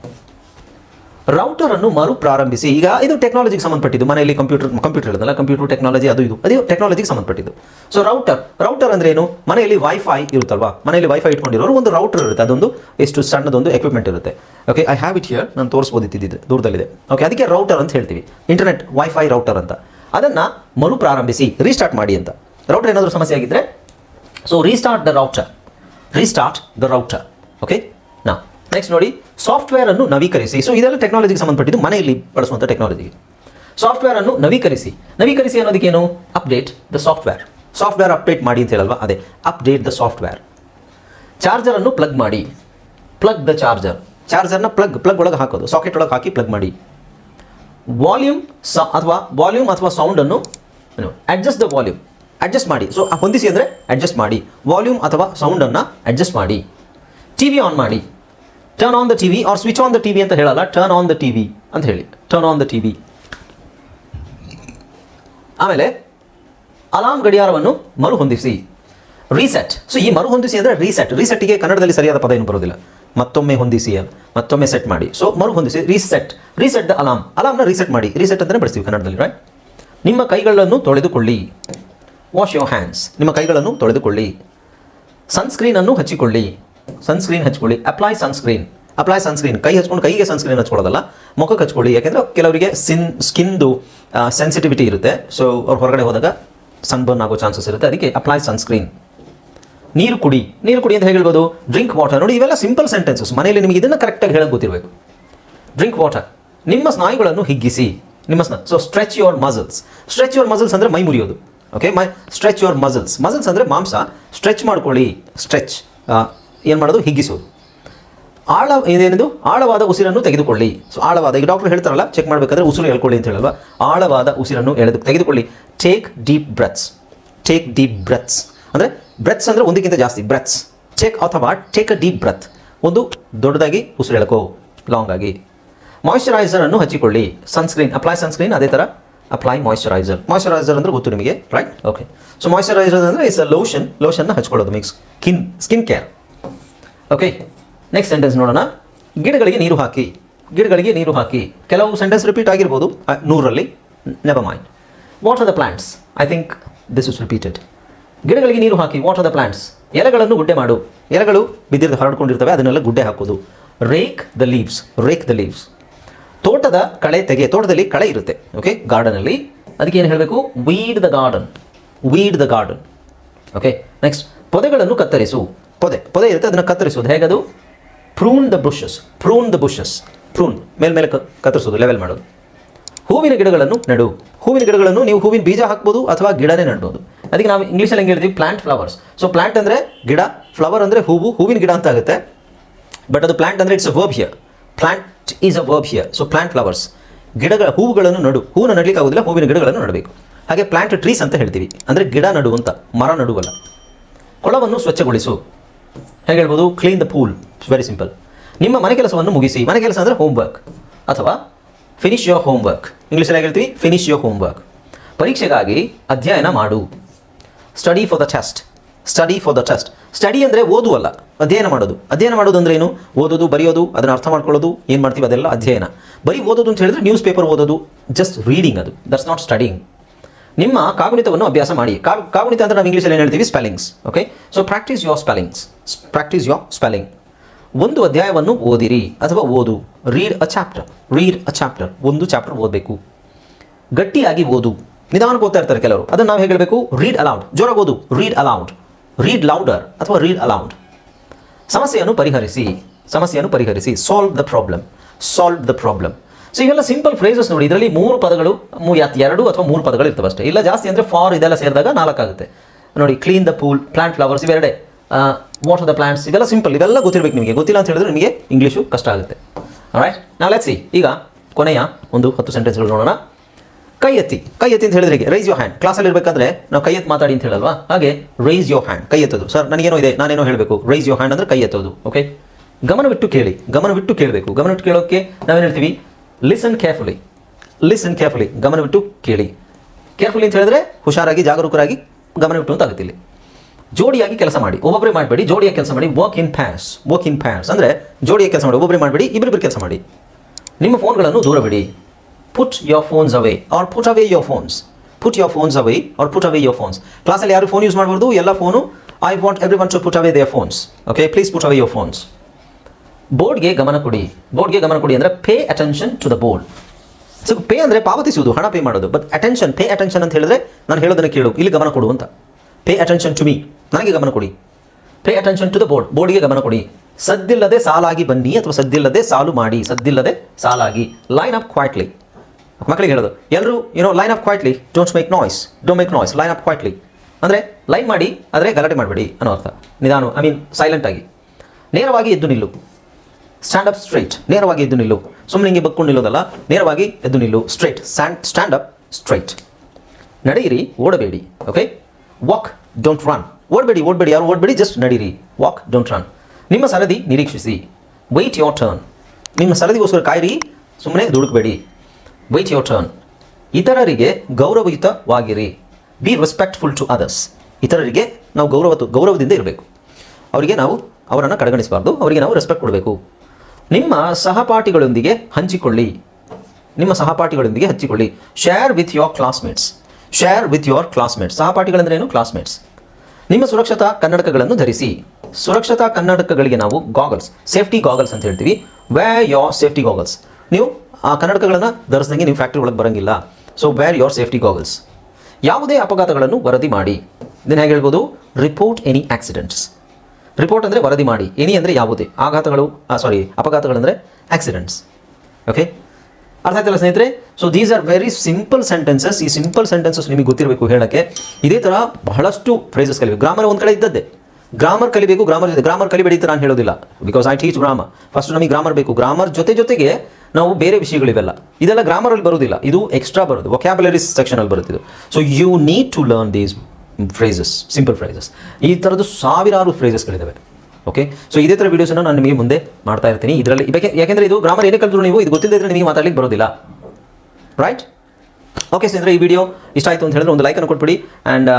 router ಅನ್ನು ಮರು ಪ್ರಾರಂಭಿಸಿ. ಈಗ ಇದು ಟೆಕ್ನಾಲಜಿಗೆ ಸಂಬಂಧಪಟ್ಟಿದ್ದು. ಮನೆಯಲ್ಲಿ ಕಂಪ್ಯೂಟರ್ ಕಂಪ್ಯೂಟರ್ ಇರೋದಲ್ಲ ಕಂಪ್ಯೂಟರ್ ಟೆಕ್ನಾಲಜಿ ಅದು ಇದು. ಅದು ಟೆಕ್ನಾಲಜಿಗೆ ಸಂಬಂಧಪಟ್ಟಿದ್ದು. ಸೊ ರೌಟರ್ ರೌಟರ್ ಅಂದ್ರೆ ಏನು? ಮನೆಯಲ್ಲಿ ವೈಫೈ ಇರುತ್ತಲ್ವಾ? ಮನೆಯಲ್ಲಿ ವೈಫೈ ಇಟ್ಕೊಂಡಿರೋರು ಒಂದು ರೌಟರ್ ಇರುತ್ತೆ. ಅದೊಂದು ಎಷ್ಟು ಸಣ್ಣದೊಂದು ಎಕ್ವಿಪ್ಮೆಂಟ್ ಇರುತ್ತೆ. Okay I have it here ನಾನು ತೋರಿಸ್ಬೋದು ಇದ್ದಿದ್ದೆ ದೂರದಲ್ಲಿದೆ. ಓಕೆ ಅದಕ್ಕೆ ರೌಟರ್ ಅಂತ ಹೇಳ್ತೀವಿ. ಇಂಟರ್ನೆಟ್ ವೈಫೈ ರೌಟರ್ ಅಂತ. ಅದನ್ನ ಮರು ಪ್ರಾರಂಭಿಸಿ ರೀಸ್ಟಾರ್ಟ್ ಮಾಡಿ ಅಂತ. ರೌಟರ್ ಏನಾದರೂ ಸಮಸ್ಯೆ ಆಗಿದ್ದರೆ so restart the router restart the router okay ನಾ ನೆಕ್ಸ್ಟ್ ನೋಡಿ ಸಾಫ್ಟ್ವೇರ್ ಅನ್ನು ನವೀಕರಿಸಿ. ಸೊ ಇದೆಲ್ಲ ಟೆಕ್ನಾಲಜಿಗೆ ಸಂಬಂಧಪಟ್ಟಿದ್ದು ಮನೆಯಲ್ಲಿ ಬಳಸುವಂಥ ಟೆಕ್ನಾಲಜಿ ಸಾಫ್ಟ್ವೇರ್ ಅನ್ನು ನವೀಕರಿಸಿ. ನವೀಕರಿಸಿ ಅನ್ನೋದಕ್ಕೇನು? Update the software software update ಮಾಡಿ ಅಂತ ಹೇಳಲ್ವಾ? ಅದೇ ಅಪ್ಡೇಟ್ ದ ಸಾಫ್ಟ್ವೇರ್ ಚಾರ್ಜರ್ ಅನ್ನು ಪ್ಲಗ್ ಮಾಡಿ. ಪ್ಲಗ್ ದ ಚಾರ್ಜರ್ ಚಾರ್ಜರ್ನ ಪ್ಲಗ್ ಪ್ಲಗ್ ಒಳಗೆ ಹಾಕೋದು. ಸಾಕೆಟ್ ಒಳಗೆ ಹಾಕಿ ಪ್ಲಗ್ ಮಾಡಿ. ವಾಲ್ಯೂಮ್ ಸ ಅಥವಾ ವಾಲ್ಯೂಮ್ ಅಥವಾ ಸೌಂಡನ್ನು ಅಡ್ಜಸ್ಟ್ ದ ವಾಲ್ಯೂಮ್ ಅಡ್ಜಸ್ಟ್ ಮಾಡಿ. ಸೊ ಹೊಂದಿಸಿ ಅಂದರೆ ಅಡ್ಜಸ್ಟ್ ಮಾಡಿ. ವಾಲ್ಯೂಮ್ ಅಥವಾ ಸೌಂಡನ್ನು ಅಡ್ಜಸ್ಟ್ ಮಾಡಿ. ಟಿ ವಿ ಆನ್ ಮಾಡಿ. Turn on the T V or switch on the T V ಅಂತ ಹೇಳಲ್ಲ. Turn on the T V ಅಂತ ಹೇಳಿ. Turn on the T V ಆಮೇಲೆ ಅಲಾರ್ಮ್ ಗಡಿಯಾರವನ್ನು ಮರುಹೊಂದಿಸಿ. ರೀಸೆಟ್ ಸೊ ಈ ಮರುಹೊಂದಿಸಿ ಅಂದರೆ ರೀಸೆಟ್ ರೀಸೆಟ್ಗೆ ಕನ್ನಡದಲ್ಲಿ ಸರಿಯಾದ ಪದ ಏನು ಬರೋದಿಲ್ಲ. ಮತ್ತೊಮ್ಮೆ ಹೊಂದಿಸಿ ಮತ್ತೊಮ್ಮೆ ಸೆಟ್ ಮಾಡಿ. ಸೊ ಮರು ಹೊಂದಿಸಿ ರೀಸೆಟ್ ರೀಸೆಟ್ ದ ಅಲಾರ್ಮ್ ಅಲಾರ್ಮ್ನ ರೀಸೆಟ್ ಮಾಡಿ. ರೀಸೆಟ್ ಅಂತಲೇ ಬಳಸ್ತೀವಿ ಕನ್ನಡದಲ್ಲಿ ರೈಟ್ ನಿಮ್ಮ ಕೈಗಳನ್ನು ತೊಳೆದುಕೊಳ್ಳಿ. ವಾಶ್ ಯೋರ್ ಹ್ಯಾಂಡ್ಸ್ ನಿಮ್ಮ ಕೈಗಳನ್ನು ತೊಳೆದುಕೊಳ್ಳಿ. ಸನ್ಸ್ಕ್ರೀನ್ ಅನ್ನು ಹಚ್ಚಿಕೊಳ್ಳಿ. ಸನ್ಸ್ಕ್ರೀನ್ ಹಚ್ಕೊಳ್ಳಿ. ಅಪ್ಲೈ ಸನ್ಸ್ಕ್ರೀನ್ ಅಪ್ಲೈ ಸನ್ಸ್ಕ್ರೀನ್ ಕೈ ಹಚ್ಕೊಂಡು ಕೈಗೆ ಸನ್ಸ್ಕ್ರೀನ್ ಹಚ್ಕೊಳ್ಳೋದಲ್ಲ, ಮುಖಕ್ಕೆ ಹಚ್ಕೊಳ್ಳಿ. ಯಾಕೆಂದರೆ ಕೆಲವರಿಗೆ ಸಿನ್ ಸ್ಕಿನ್ದು ಸೆನ್ಸಿಟಿವಿಟಿ ಇರುತ್ತೆ. ಸೊ ಅವ್ರು ಹೊರಗಡೆ ಹೋದಾಗ ಸನ್ಬರ್ನ್ ಆಗೋ ಚಾನ್ಸಸ್ ಇರುತ್ತೆ. ಅದಕ್ಕೆ ಅಪ್ಲೈ ಸನ್ಸ್ಕ್ರೀನ್ ನೀರು ಕುಡಿ ನೀರು ಕುಡಿ ಅಂತ ಹೇಳ್ಬೋದು. ಡ್ರಿಂಕ್ ವಾಟರ್ ನೋಡಿ, ಇವೆಲ್ಲ ಸಿಂಪಲ್ ಸೆಂಟೆನ್ಸಸ್ ಮನೆಯಲ್ಲಿ ನಿಮಗೆ ಇದನ್ನು ಕರೆಕ್ಟಾಗಿ ಹೇಳಕ್ಕೆ ಗೊತ್ತಿರಬೇಕು. ಡ್ರಿಂಕ್ ವಾಟರ್ ನಿಮ್ಮ ಸ್ನಾಯುಗಳನ್ನು ಹಿಗ್ಗಿಸಿ. ನಿಮ್ಮ ಸ್ನ so stretch your muscles stretch your muscles ಅಂದರೆ ಮೈ ಮುರಿಯೋದು. ಓಕೆ ಮೈ ಸ್ಟ್ರೆಚ್ ಯುವರ್ ಮಸಲ್ಸ್ ಮಸಲ್ಸ್ ಅಂದರೆ ಮಾಂಸ. ಸ್ಟ್ರೆಚ್ ಮಾಡ್ಕೊಳ್ಳಿ. ಸ್ಟ್ರೆಚ್ ಏನು ಮಾಡೋದು? ಹಿಗ್ಗಿಸೋದು. ಆಳ, ಏನೇನದು? ಆಳವಾದ ಉಸಿರನ್ನು ತೆಗೆದುಕೊಳ್ಳಿ. ಸೊ ಆಳವಾದ, ಈಗ ಡಾಕ್ಟರ್ ಹೇಳ್ತಾರಲ್ಲ ಚೆಕ್ ಮಾಡಬೇಕಾದ್ರೆ ಉಸಿರು ಹೇಳ್ಕೊಳ್ಳಿ ಅಂತ ಹೇಳಲ್ವಾ? ಆಳವಾದ ಉಸಿರನ್ನು ಎಳೆದು ತೆಗೆದುಕೊಳ್ಳಿ. Take deep breaths take deep breaths ಅಂದರೆ ಬ್ರೆತ್ಸ್ ಅಂದರೆ ಒಂದಕ್ಕಿಂತ ಜಾಸ್ತಿ ಬ್ರೆತ್ಸ್ ಚೆಕ್ ಅಥವಾ ಟೇಕ್ ಅ ಡೀಪ್ ಬ್ರೆತ್ ಒಂದು ದೊಡ್ಡದಾಗಿ ಉಸಿರು ಎಳ್ಕೋ ಲಾಂಗ್ ಆಗಿ. ಮಾಯಿಶ್ಚರೈಸರ್ ಅನ್ನು ಹಚ್ಚಿಕೊಳ್ಳಿ. ಸನ್ಸ್ಕ್ರೀನ್ ಅಪ್ಲೈ ಸನ್ಸ್ಕ್ರೀನ್ ಅದೇ ಥರ ಅಪ್ಲೈ ಮಾಯಿಶ್ಚರೈಸರ್ ಮಾಯಿಶ್ಚರೈಸರ್ ಅಂದರೆ ಗೊತ್ತು ನಿಮಗೆ ರೈಟ್ ಓಕೆ ಸೊ ಮಾಯಿಶ್ಚರೈಸರ್ ಅಂದರೆ ಇಸ್ ಅ ಲೋಷನ್ ಲೋಷನ್ನ ಹಚ್ಕೊಳ್ಳೋದು mix skin skin care okay next sentence ನೋಡೋಣ. ಗಿಡಗಳಿಗೆ ನೀರು ಹಾಕಿ. ಗಿಡಗಳಿಗೆ ನೀರು ಹಾಕಿ. ಕೆಲವು ಸೆಂಟೆನ್ಸ್ ರಿಪೀಟ್ ಆಗಿರ್ಬೋದು. ನೂರಲ್ಲಿ ನೂರರಲ್ಲಿ never mind what are the plants I think this is repeated ಗಿಡಗಳಿಗೆ ನೀರು ಹಾಕಿ ವಾಟ್ ಆರ್ ದ ಪ್ಲಾಂಟ್ಸ್ ಎಲೆಗಳನ್ನು ಗುಡ್ಡೆ ಮಾಡು. ಎಲೆಗಳು ಬಿದ್ದಿರೋದು ಹರಡ್ಕೊಂಡಿರ್ತವೆ, ಅದನ್ನೆಲ್ಲ ಗುಡ್ಡೆ ಹಾಕೋದು. Rake the leaves rake the leaves ತೋಟದ ಕಳೆ ತೆಗೆ, ತೋಟದಲ್ಲಿ ಕಳೆ ಇರುತ್ತೆ ಓಕೆ ಗಾರ್ಡನಲ್ಲಿ ಅದಕ್ಕೆ ಏನು ಹೇಳಬೇಕು? Weed the garden weed the garden okay next ಪೊದೆಗಳನ್ನು ಕತ್ತರಿಸು. ಪೊದೆ ಪೊದೆ ಇರುತ್ತೆ, ಅದನ್ನು ಕತ್ತರಿಸೋದು ಹೇಗದು? Prune the bushes prune the bushes prune ಮೇಲ್ಮೇಲೆ ಕತ್ತರಿಸೋದು ಲೆವೆಲ್ ಮಾಡೋದು. ಹೂವಿನ ಗಿಡಗಳನ್ನು ನೆಡು. ಹೂವಿನ ಗಿಡಗಳನ್ನು ನೀವು ಹೂವಿನ ಬೀಜ ಹಾಕ್ಬೋದು ಅಥವಾ ಗಿಡನೇ ನೆಡ್ಬೋದು. ಅದಕ್ಕೆ ನಾವು ಇಂಗ್ಲೀಷಲ್ಲಿ ಹೆಂಗೆ ಹೇಳ್ತೀವಿ ಪ್ಲಾಂಟ್ ಫ್ಲವರ್ಸ್ ಸೊ ಪ್ಲಾಂಟ್ ಅಂದರೆ ಗಿಡ ಫ್ಲವರ್ ಅಂದರೆ ಹೂವು, ಹೂವಿನ ಗಿಡ ಅಂತ ಆಗುತ್ತೆ. ಬಟ್ ಅದು ಪ್ಲಾಂಟ್ ಅಂದರೆ it's a verb here plant is a verb here so plant flowers ಗಿಡಗಳ, ಹೂವುಗಳನ್ನು ನಡು. ಹೂವನ್ನು ನಡಲಿಕ್ಕೆ ಆಗೋದಿಲ್ಲ, ಹೂವಿನ ಗಿಡಗಳನ್ನು ನಡಬೇಕು. ಹಾಗೆ ಪ್ಲಾಂಟ್ ಟ್ರೀಸ್ ಅಂತ ಹೇಳ್ತೀವಿ. ಅಂದರೆ ಗಿಡ ನಡು ಅಂತ, ಮರ ನಡುವಲ್ಲ. ಕೊಳವನ್ನು ಸ್ವಚ್ಛಗೊಳಿಸು. ಹೇಗೆ ಹೇಳ್ಬೋದು? Clean the pool very simple ನಿಮ್ಮ ಮನೆ ಕೆಲಸವನ್ನು ಮುಗಿಸಿ. ಮನೆ ಕೆಲಸ ಅಂದರೆ ಹೋಮ್ವರ್ಕ್ ಅಥವಾ ಫಿನಿಶ್ ಯೋರ್ ಹೋಮ್ವರ್ಕ್ ಇಂಗ್ಲೀಷಲ್ಲಿ ಹೇಗೆ ಹೇಳ್ತೀವಿ? ಫಿನಿಶ್ ಯೋರ್ ಹೋಮ್ವರ್ಕ್ ಪರೀಕ್ಷೆಗಾಗಿ ಅಧ್ಯಯನ ಮಾಡು. Study for the test study for the test study ಅಂದರೆ ಓದುವಲ್ಲ ಅಧ್ಯಯನ ಮಾಡೋದು. ಅಧ್ಯಯನ ಮಾಡೋದು ಅಂದ್ರೆ ಏನು? ಓದೋದು, ಬರೆಯೋದು, ಅದನ್ನು ಅರ್ಥ ಮಾಡ್ಕೊಳ್ಳೋದು, ಏನು ಮಾಡ್ತೀವಿ? ಅದೆಲ್ಲ ಅಧ್ಯಯನ. ಬರೀ ಓದೋದು ಅಂತ ಹೇಳಿದ್ರೆ ನ್ಯೂಸ್ ಪೇಪರ್ ಓದೋದು ಜಸ್ಟ್ ರೀಡಿಂಗ್ ಅದು. ದಟ್ಸ್ ನಾಟ್ ಸ್ಟಡಿಂಗ್ ನಿಮ್ಮ ಕಾಗುಣಿತವನ್ನು ಅಭ್ಯಾಸ ಮಾಡಿ. ಕಾಗುಣಿತ ಅಂದ್ರೆ ನಾವು ಇಂಗ್ಲೀಷಲ್ಲಿ ಏನು ಹೇಳ್ತೀವಿ? Spellings okay so practise your spellings practise your spelling ಒಂದು ಅಧ್ಯಾಯವನ್ನು ಓದಿರಿ ಅಥವಾ ಓದು. Read a chapter read a chapter ಒಂದು ಚಾಪ್ಟರ್ ಓದಬೇಕು. ಗಟ್ಟಿಯಾಗಿ ಓದು. ನಿಧಾನಕ್ಕೆ ಓದ್ತಾ ಇರ್ತಾರೆ ಕೆಲವರು. ಅದನ್ನು ನಾವು ಹೇಳಬೇಕು ರೀಡ್ ಅಲೌಡ್ ಜೋರಾಗಿ ಓದು. ರೀಡ್ ಅಲೌಡ್ ರೀಡ್ ಲೌಡರ್ ಅಥವಾ ರೀಡ್ ಅಲೌಡ್ ಸಮಸ್ಯೆಯನ್ನು ಪರಿಹರಿಸಿ ಸಮಸ್ಯೆಯನ್ನು ಪರಿಹರಿಸಿ solve the problem solve the problem so ಇವೆಲ್ಲ ಸಿಂಪಲ್ ಫ್ರೇಸಸ್ ನೋಡಿ. ಇದರಲ್ಲಿ ಮೂರು ಪದಗಳು ಎರಡು ಅಥವಾ ಮೂರು ಪದಗಳು ಇರ್ತವೆ ಅಷ್ಟೇ. ಇಲ್ಲ ಜಾಸ್ತಿ ಅಂದರೆ ಫಾರ್ ಇದೆಲ್ಲ ಸೇರಿದಾಗ ನಾಲ್ಕಾಗುತ್ತೆ ನೋಡಿ clean the pool plant flowers ಇವೆರಡೆ. Water the plants ಇವೆಲ್ಲ ಸಿಂಪಲ್ ಇದೆಲ್ಲ ಗೊತ್ತಿರಬೇಕು ನಿಮಗೆ. ಗೊತ್ತಿಲ್ಲ ಅಂತ ಹೇಳಿದ್ರೆ ನಿಮಗೆ ಇಂಗ್ಲೀಷು ಕಷ್ಟ ಆಗುತ್ತೆ. ರೈಟ್ ನಾವು ಸಿ ಈಗ ಕೊನೆಯ ಒಂದು ಹತ್ತು ಸೆಂಟೆನ್ಸ್ಗಳು ನೋಡೋಣ. ಕೈ ಎತ್ತಿ ಕೈ ಎತ್ತಿ ಅಂತ ಹೇಳಿದ್ರೆ ರೈಸ್ ಯೋ ಹ್ಯಾಂಡ್ ಕ್ಲಾಸಲ್ಲಿ ಇರಬೇಕಾದ್ರೆ ನಾವು ಕೈ ಎತ್ತಿ ಮಾತಾಡಿ ಅಂತ ಹೇಳಲ್ವಾ? ಹಾಗೆ ರೈಸ್ ಯೋ ಹ್ಯಾಂಡ್ ಕೈ ಎತ್ತೋದು ಸರ್ ನನಗೇನೋ ಇದೆ, ನಾನೇನೋ ಹೇಳಬೇಕು. ರೈಸ್ ಯೋ ಹ್ಯಾಂಡ್ ಅಂದರೆ ಕೈ ಎತ್ತೋದು ಓಕೆ ಗಮನವಿಟ್ಟು ಕೇಳಿ ಗಮನವಿಟ್ಟು ಕೇಳಬೇಕು. ಗಮನವಿಟ್ಟು ಕೇಳೋಕ್ಕೆ ನಾವೇನು ಹೇಳ್ತೀವಿ? ಲಿಸನ್ ಕೇರ್ಫುಲಿ ಲಿಸನ್ ಕೇರ್ಫುಲಿ ಗಮನವಿಟ್ಟು ಕೇಳಿ. ಕೇರ್ಫುಲಿ ಅಂತ ಹೇಳಿದ್ರೆ ಹುಷಾರಾಗಿ, ಜಾಗರೂಕರಾಗಿ ಗಮನವಿಟ್ಟು ಅಂತ ಆಗುತ್ತಿಲ್ಲ. ಜೋಡಿಯಾಗಿ ಕೆಲಸ ಮಾಡಿ. ಒಬ್ಬೊಬ್ಬರೇ ಮಾಡಬೇಡಿ. ಜೋಡಿಯಾಗಿ ಕೆಲಸ ಮಾಡಿ. Walk in fans walk in fans ಅಂದರೆ ಜೋಡಿಯಾಗಿ ಕೆಲಸ ಮಾಡಿ. ಒಬ್ಬೊಬ್ಬರೇ ಮಾಡಬೇಡಿ. ಇಬ್ಬರಿಬ್ಬರು ಕೆಲಸ ಮಾಡಿ. ನಿಮ್ಮ ಫೋನ್ಗಳನ್ನು ದೂರ ಬಿಡಿ put your phones away or put away your phones put your phones away or put away your phones ಕ್ಲಾಸಲ್ಲಿ ಯಾರು ಫೋನ್ ಯೂಸ್ ಮಾಡಬಾರ್ದು? ಎಲ್ಲ phone I want everyone to put away their phones okay please put away your phones ಬೋರ್ಡ್ಗೆ ಗಮನ ಕೊಡಿ. ಬೋರ್ಡ್ಗೆ ಗಮನ ಕೊಡಿ ಅಂದರೆ pay attention to the board so pay ಅಂದರೆ ಪಾವತಿಸುವುದು, ಹಣ ಪೇ ಮಾಡೋದು. ಬಟ್ ಅಟೆನ್ಷನ್ ಪೇ ಅಟೆನ್ಷನ್ ಅಂತ ಹೇಳಿದ್ರೆ ನಾನು ಹೇಳೋದನ್ನು ಕೇಳು. ಇಲ್ಲಿ ಗಮನ ಕೊಡು ಅಂತ. ಪೇ ಅಟೆನ್ಷನ್ ಟು ಮೀ ನನಗೆ ಗಮನ ಕೊಡಿ. Pay attention to the board ಬೋರ್ಡ್ಗೆ ಗಮನ ಕೊಡಿ. ಸದ್ದಿಲ್ಲದೆ ಸಾಲಾಗಿ ಬನ್ನಿ ಅಥವಾ ಸದ್ದಿಲ್ಲದೆ ಸಾಲು ಮಾಡಿ. ಸದ್ದಿಲ್ಲದೆ ಸಾಲಾಗಿ. ಲೈನ್ ಅಪ್ ಕ್ವಾಯ್ಟ್ಲಿ ಮಕ್ಕಳಿಗೆ ಹೇಳೋದು ಎಲ್ಲರೂ ಏನೋ line up quietly don't make noise don't make noise line up quietly ಅಂದರೆ ಲೈನ್ ಮಾಡಿ, ಆದರೆ ಗಲಾಟೆ ಮಾಡಬೇಡಿ ಅನ್ನೋ ಅರ್ಥ. ನಿಧಾನ ಐ ಮೀನ್ ಸೈಲೆಂಟ್ ಆಗಿ. ನೇರವಾಗಿ ಎದ್ದು ನಿಲ್ಲು. ಸ್ಟ್ಯಾಂಡ್ ಅಪ್ ಸ್ಟ್ರೈಟ್ ನೇರವಾಗಿ ಎದ್ದು ನಿಲ್ಲು. ಸುಮ್ಮನೆ ಹಿಂಗೆ ಬಕ್ಕೊಂಡು ನಿಲ್ಲೋದಲ್ಲ, ನೇರವಾಗಿ ಎದ್ದು ನಿಲ್ಲು. Straight stand stand up straight ನಡೆಯಿರಿ, ಓಡಬೇಡಿ ಓಕೆ ವಾಕ್ ಡೋಂಟ್ ರನ್ ಓಡಬೇಡಿ ಓಡಬೇಡಿ, ಯಾರು ಓಡಬೇಡಿ ಜಸ್ಟ್ ನಡೀರಿ. ವಾಕ್ ಡೋಂಟ್ ರನ್ ನಿಮ್ಮ ಸರದಿ ನಿರೀಕ್ಷಿಸಿ. ವೈಟ್ ಯೋರ್ ಟರ್ನ್ ನಿಮ್ಮ ಸರದಿಗೋಸ್ಕರ ಕಾಯಿರಿ ಸುಮ್ಮನೆ ದುಡುಕಬೇಡಿ. ವೈಟ್ ಯೋರ್ ಟರ್ನ್ ಇತರರಿಗೆ ಗೌರವಯುತವಾಗಿರಿ. ಬಿ ರೆಸ್ಪೆಕ್ಟ್ಫುಲ್ ಟು ಅದರ್ಸ್ ಇತರರಿಗೆ ನಾವು ಗೌರವ ಗೌರವದಿಂದ ಇರಬೇಕು. ಅವರಿಗೆ ನಾವು ಅವರನ್ನು ಕಡೆಗಣಿಸಬಾರ್ದು, ಅವರಿಗೆ ನಾವು ರೆಸ್ಪೆಕ್ಟ್ ಕೊಡಬೇಕು. ನಿಮ್ಮ ಸಹಪಾಠಿಗಳೊಂದಿಗೆ ಹಂಚಿಕೊಳ್ಳಿ. ನಿಮ್ಮ ಸಹಪಾಠಿಗಳೊಂದಿಗೆ ಹಂಚಿಕೊಳ್ಳಿ. Share with your classmates share with your classmates ಸಹಪಾಠಿಗಳಂದ್ರೆ ಏನು ಕ್ಲಾಸ್ಮೇಟ್ಸ್ ನಿಮ್ಮ ಸುರಕ್ಷತಾ ಕನ್ನಡಕಗಳನ್ನು ಧರಿಸಿ. ಸುರಕ್ಷತಾ ಕನ್ನಡಕಗಳಿಗೆ ನಾವು ಗಾಗಲ್ಸ್ ಸೇಫ್ಟಿ ಗಾಗಲ್ಸ್ ಅಂತ ಹೇಳ್ತೀವಿ. ವೇ ಯೋರ್ ಸೇಫ್ಟಿ ಗಾಗಲ್ಸ್ ನೀವು ಆ ಕನ್ನಡಕಗಳನ್ನು ಧರಿಸ್ದಂಗೆ ನೀವು ಫ್ಯಾಕ್ಟ್ರಿ ಒಳಗೆ ಬರಂಗಿಲ್ಲ. So wear your safety goggles ಯಾವುದೇ ಅಪಘಾತಗಳನ್ನು ವರದಿ ಮಾಡಿ. ಇದನ್ನು ಹೇಗೆ ಹೇಳ್ಬೋದು? ರಿಪೋರ್ಟ್ ಎನಿ ಆಕ್ಸಿಡೆಂಟ್ಸ್ ರಿಪೋರ್ಟ್ ಅಂದರೆ ವರದಿ ಮಾಡಿ. ಎನಿ ಅಂದರೆ ಯಾವುದೇ. ಆಘಾತಗಳು ಸಾರಿ ಅಪಘಾತಗಳಂದರೆ ಆಕ್ಸಿಡೆಂಟ್ಸ್ ಓಕೆ ಅರ್ಥ ಆಯ್ತಲ್ಲ ಸ್ನೇಹಿತರೆ? So these are very simple sentences ಈ ಸಿಂಪಲ್ ಸೆಂಟೆನ್ಸಸ್ ನಿಮಗೆ ಗೊತ್ತಿರಬೇಕು ಹೇಳೋಕ್ಕೆ. ಇದೇ ಥರ ಬಹಳಷ್ಟು ಫ್ರೇಸಸ್ ಕಲಿಬೇಕು. ಗ್ರಾಮರ್ ಒಂದು ಕಡೆ ಇದ್ದದ್ದೇ. ಗ್ರಾಮರ್ ಕಲಿಬೇಕು ಗ್ರಾಮರ್ ಜೊತೆ ಗ್ರಾಮರ್ ಕಲಿಬೇಡಿ ಅಂತ ನಾನು ಹೇಳೋದಿಲ್ಲ. Because I teach grammar first ನಮಗೆ ಗ್ರಾಮರ್ ಬೇಕು. ಗ್ರಾಮರ್ ಜೊತೆ ಜೊತೆಗೆ ನಾವು ಬೇರೆ ವಿಷಯಗಳಿವೆಲ್ಲ. ಇದೆಲ್ಲ ಗ್ರಾಮರಲ್ಲಿ ಬರೋದಿಲ್ಲ. ಇದು ಎಕ್ಸ್ಟ್ರಾ ಬರೋದು. ವೊಕ್ಯಾಬುಲರೀಸ್ ಸೆಕ್ಷನಲ್ಲಿ ಬರುತ್ತಿದ್ದು. So you need to learn these phrases simple phrases ಈ ಥರದ್ದು ಸಾವಿರಾರು ಫ್ರೇಸಸ್ಗಳಿದ್ದಾವೆ ಓಕೆ ಸೊ ಇದೇ ಥರ ವೀಡಿಯೋಸನ್ನು ನಾನು ನಿಮಗೆ ಮುಂದೆ ಮಾಡ್ತಾ ಇರ್ತೀನಿ. ಇದರಲ್ಲಿ ಯಾಕೆಂದರೆ ಇದು ಗ್ರಾಮರ್ ಏನೇ ಕಲಿತರು ನೀವು, ಇದು ಗೊತ್ತಿಲ್ಲದೆ ಇದ್ರೆ ನಿಮಗೆ ಮಾತಾಡ್ಲಿಕ್ಕೆ ಬರೋದಿಲ್ಲ. ರೈಟ್ ಓಕೆ ಸ್ನೇಹಿತರೆ, ಈ ವಿಡಿಯೋ ಇಷ್ಟ ಆಯಿತು ಅಂತ ಹೇಳಿದ್ರೆ ಒಂದು ಲೈಕನ್ನು ಕೊಟ್ಬಿಡಿ. ಆ್ಯಂಡ್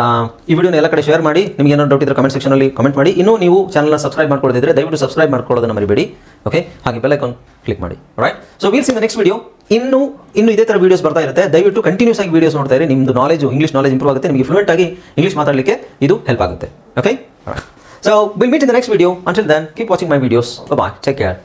ಈ ವಿಡಿಯೋನ ಎಲ್ಲ ಕಡೆ ಶೇರ್ ಮಾಡಿ. ನಿಮಗೆ ಏನೋ ಡೌಟ್ ಇದ್ರೆ ಕಮೆಂಟ್ ಸೆಕ್ಷನಲ್ಲಿ ಕಮೆಂಟ್ ಮಾಡಿ. ಇನ್ನೂ ನೀವು ಚಾನಲ್ನ ಸಬ್ಸ್ಕ್ರೈಬ್ ಮಾಡ್ಕೊಳ್ಳೋದಿದ್ರೆ ದಯವಿಟ್ಟು ಸಬ್ಸ್ಕ್ರೈಬ್ ಮಾಡ್ಕೊಳ್ಳೋದನ್ನ ಮರಿಬೇಡಿ. ಓಕೆ ಹಾಗೆ ಬೆಲ್ ಐಕಾನ್ ಕ್ಲಿಕ್ ಮಾಡಿ. Right so we'll in the next video ಇನ್ನು ಇನ್ನು ಇದೇ ಥರ ವೀಡಿಯೋಸ್ ಬರ್ತಾ ಇರುತ್ತೆ. ದಯವಿಟ್ಟು ಕಂಟಿನ್ಯೂಸ್ ಆಗಿ ವೀಡಿಯೋಸ್ ನೋಡ್ತಾ ಇರಿ. ನಿಮ್ಮದು ನಾಲೆಜ್ ಇಂಗ್ಲೀಷ್ ನಾಲೆಜ್ ಇಂಪ್ರೂವ್ ಆಗುತ್ತೆ. ನಿಮಗೆ ಫ್ಲೂಯೆಂಟ್ ಆಗಿ ಇಂಗ್ಲೀಷ್ ಮಾತಾಡಲಿಕ್ಕೆ ಇದು ಹೆಲ್ಪ್ ಆಗುತ್ತೆ. Okay so will meet in the next video until then keep watching my videos bye take care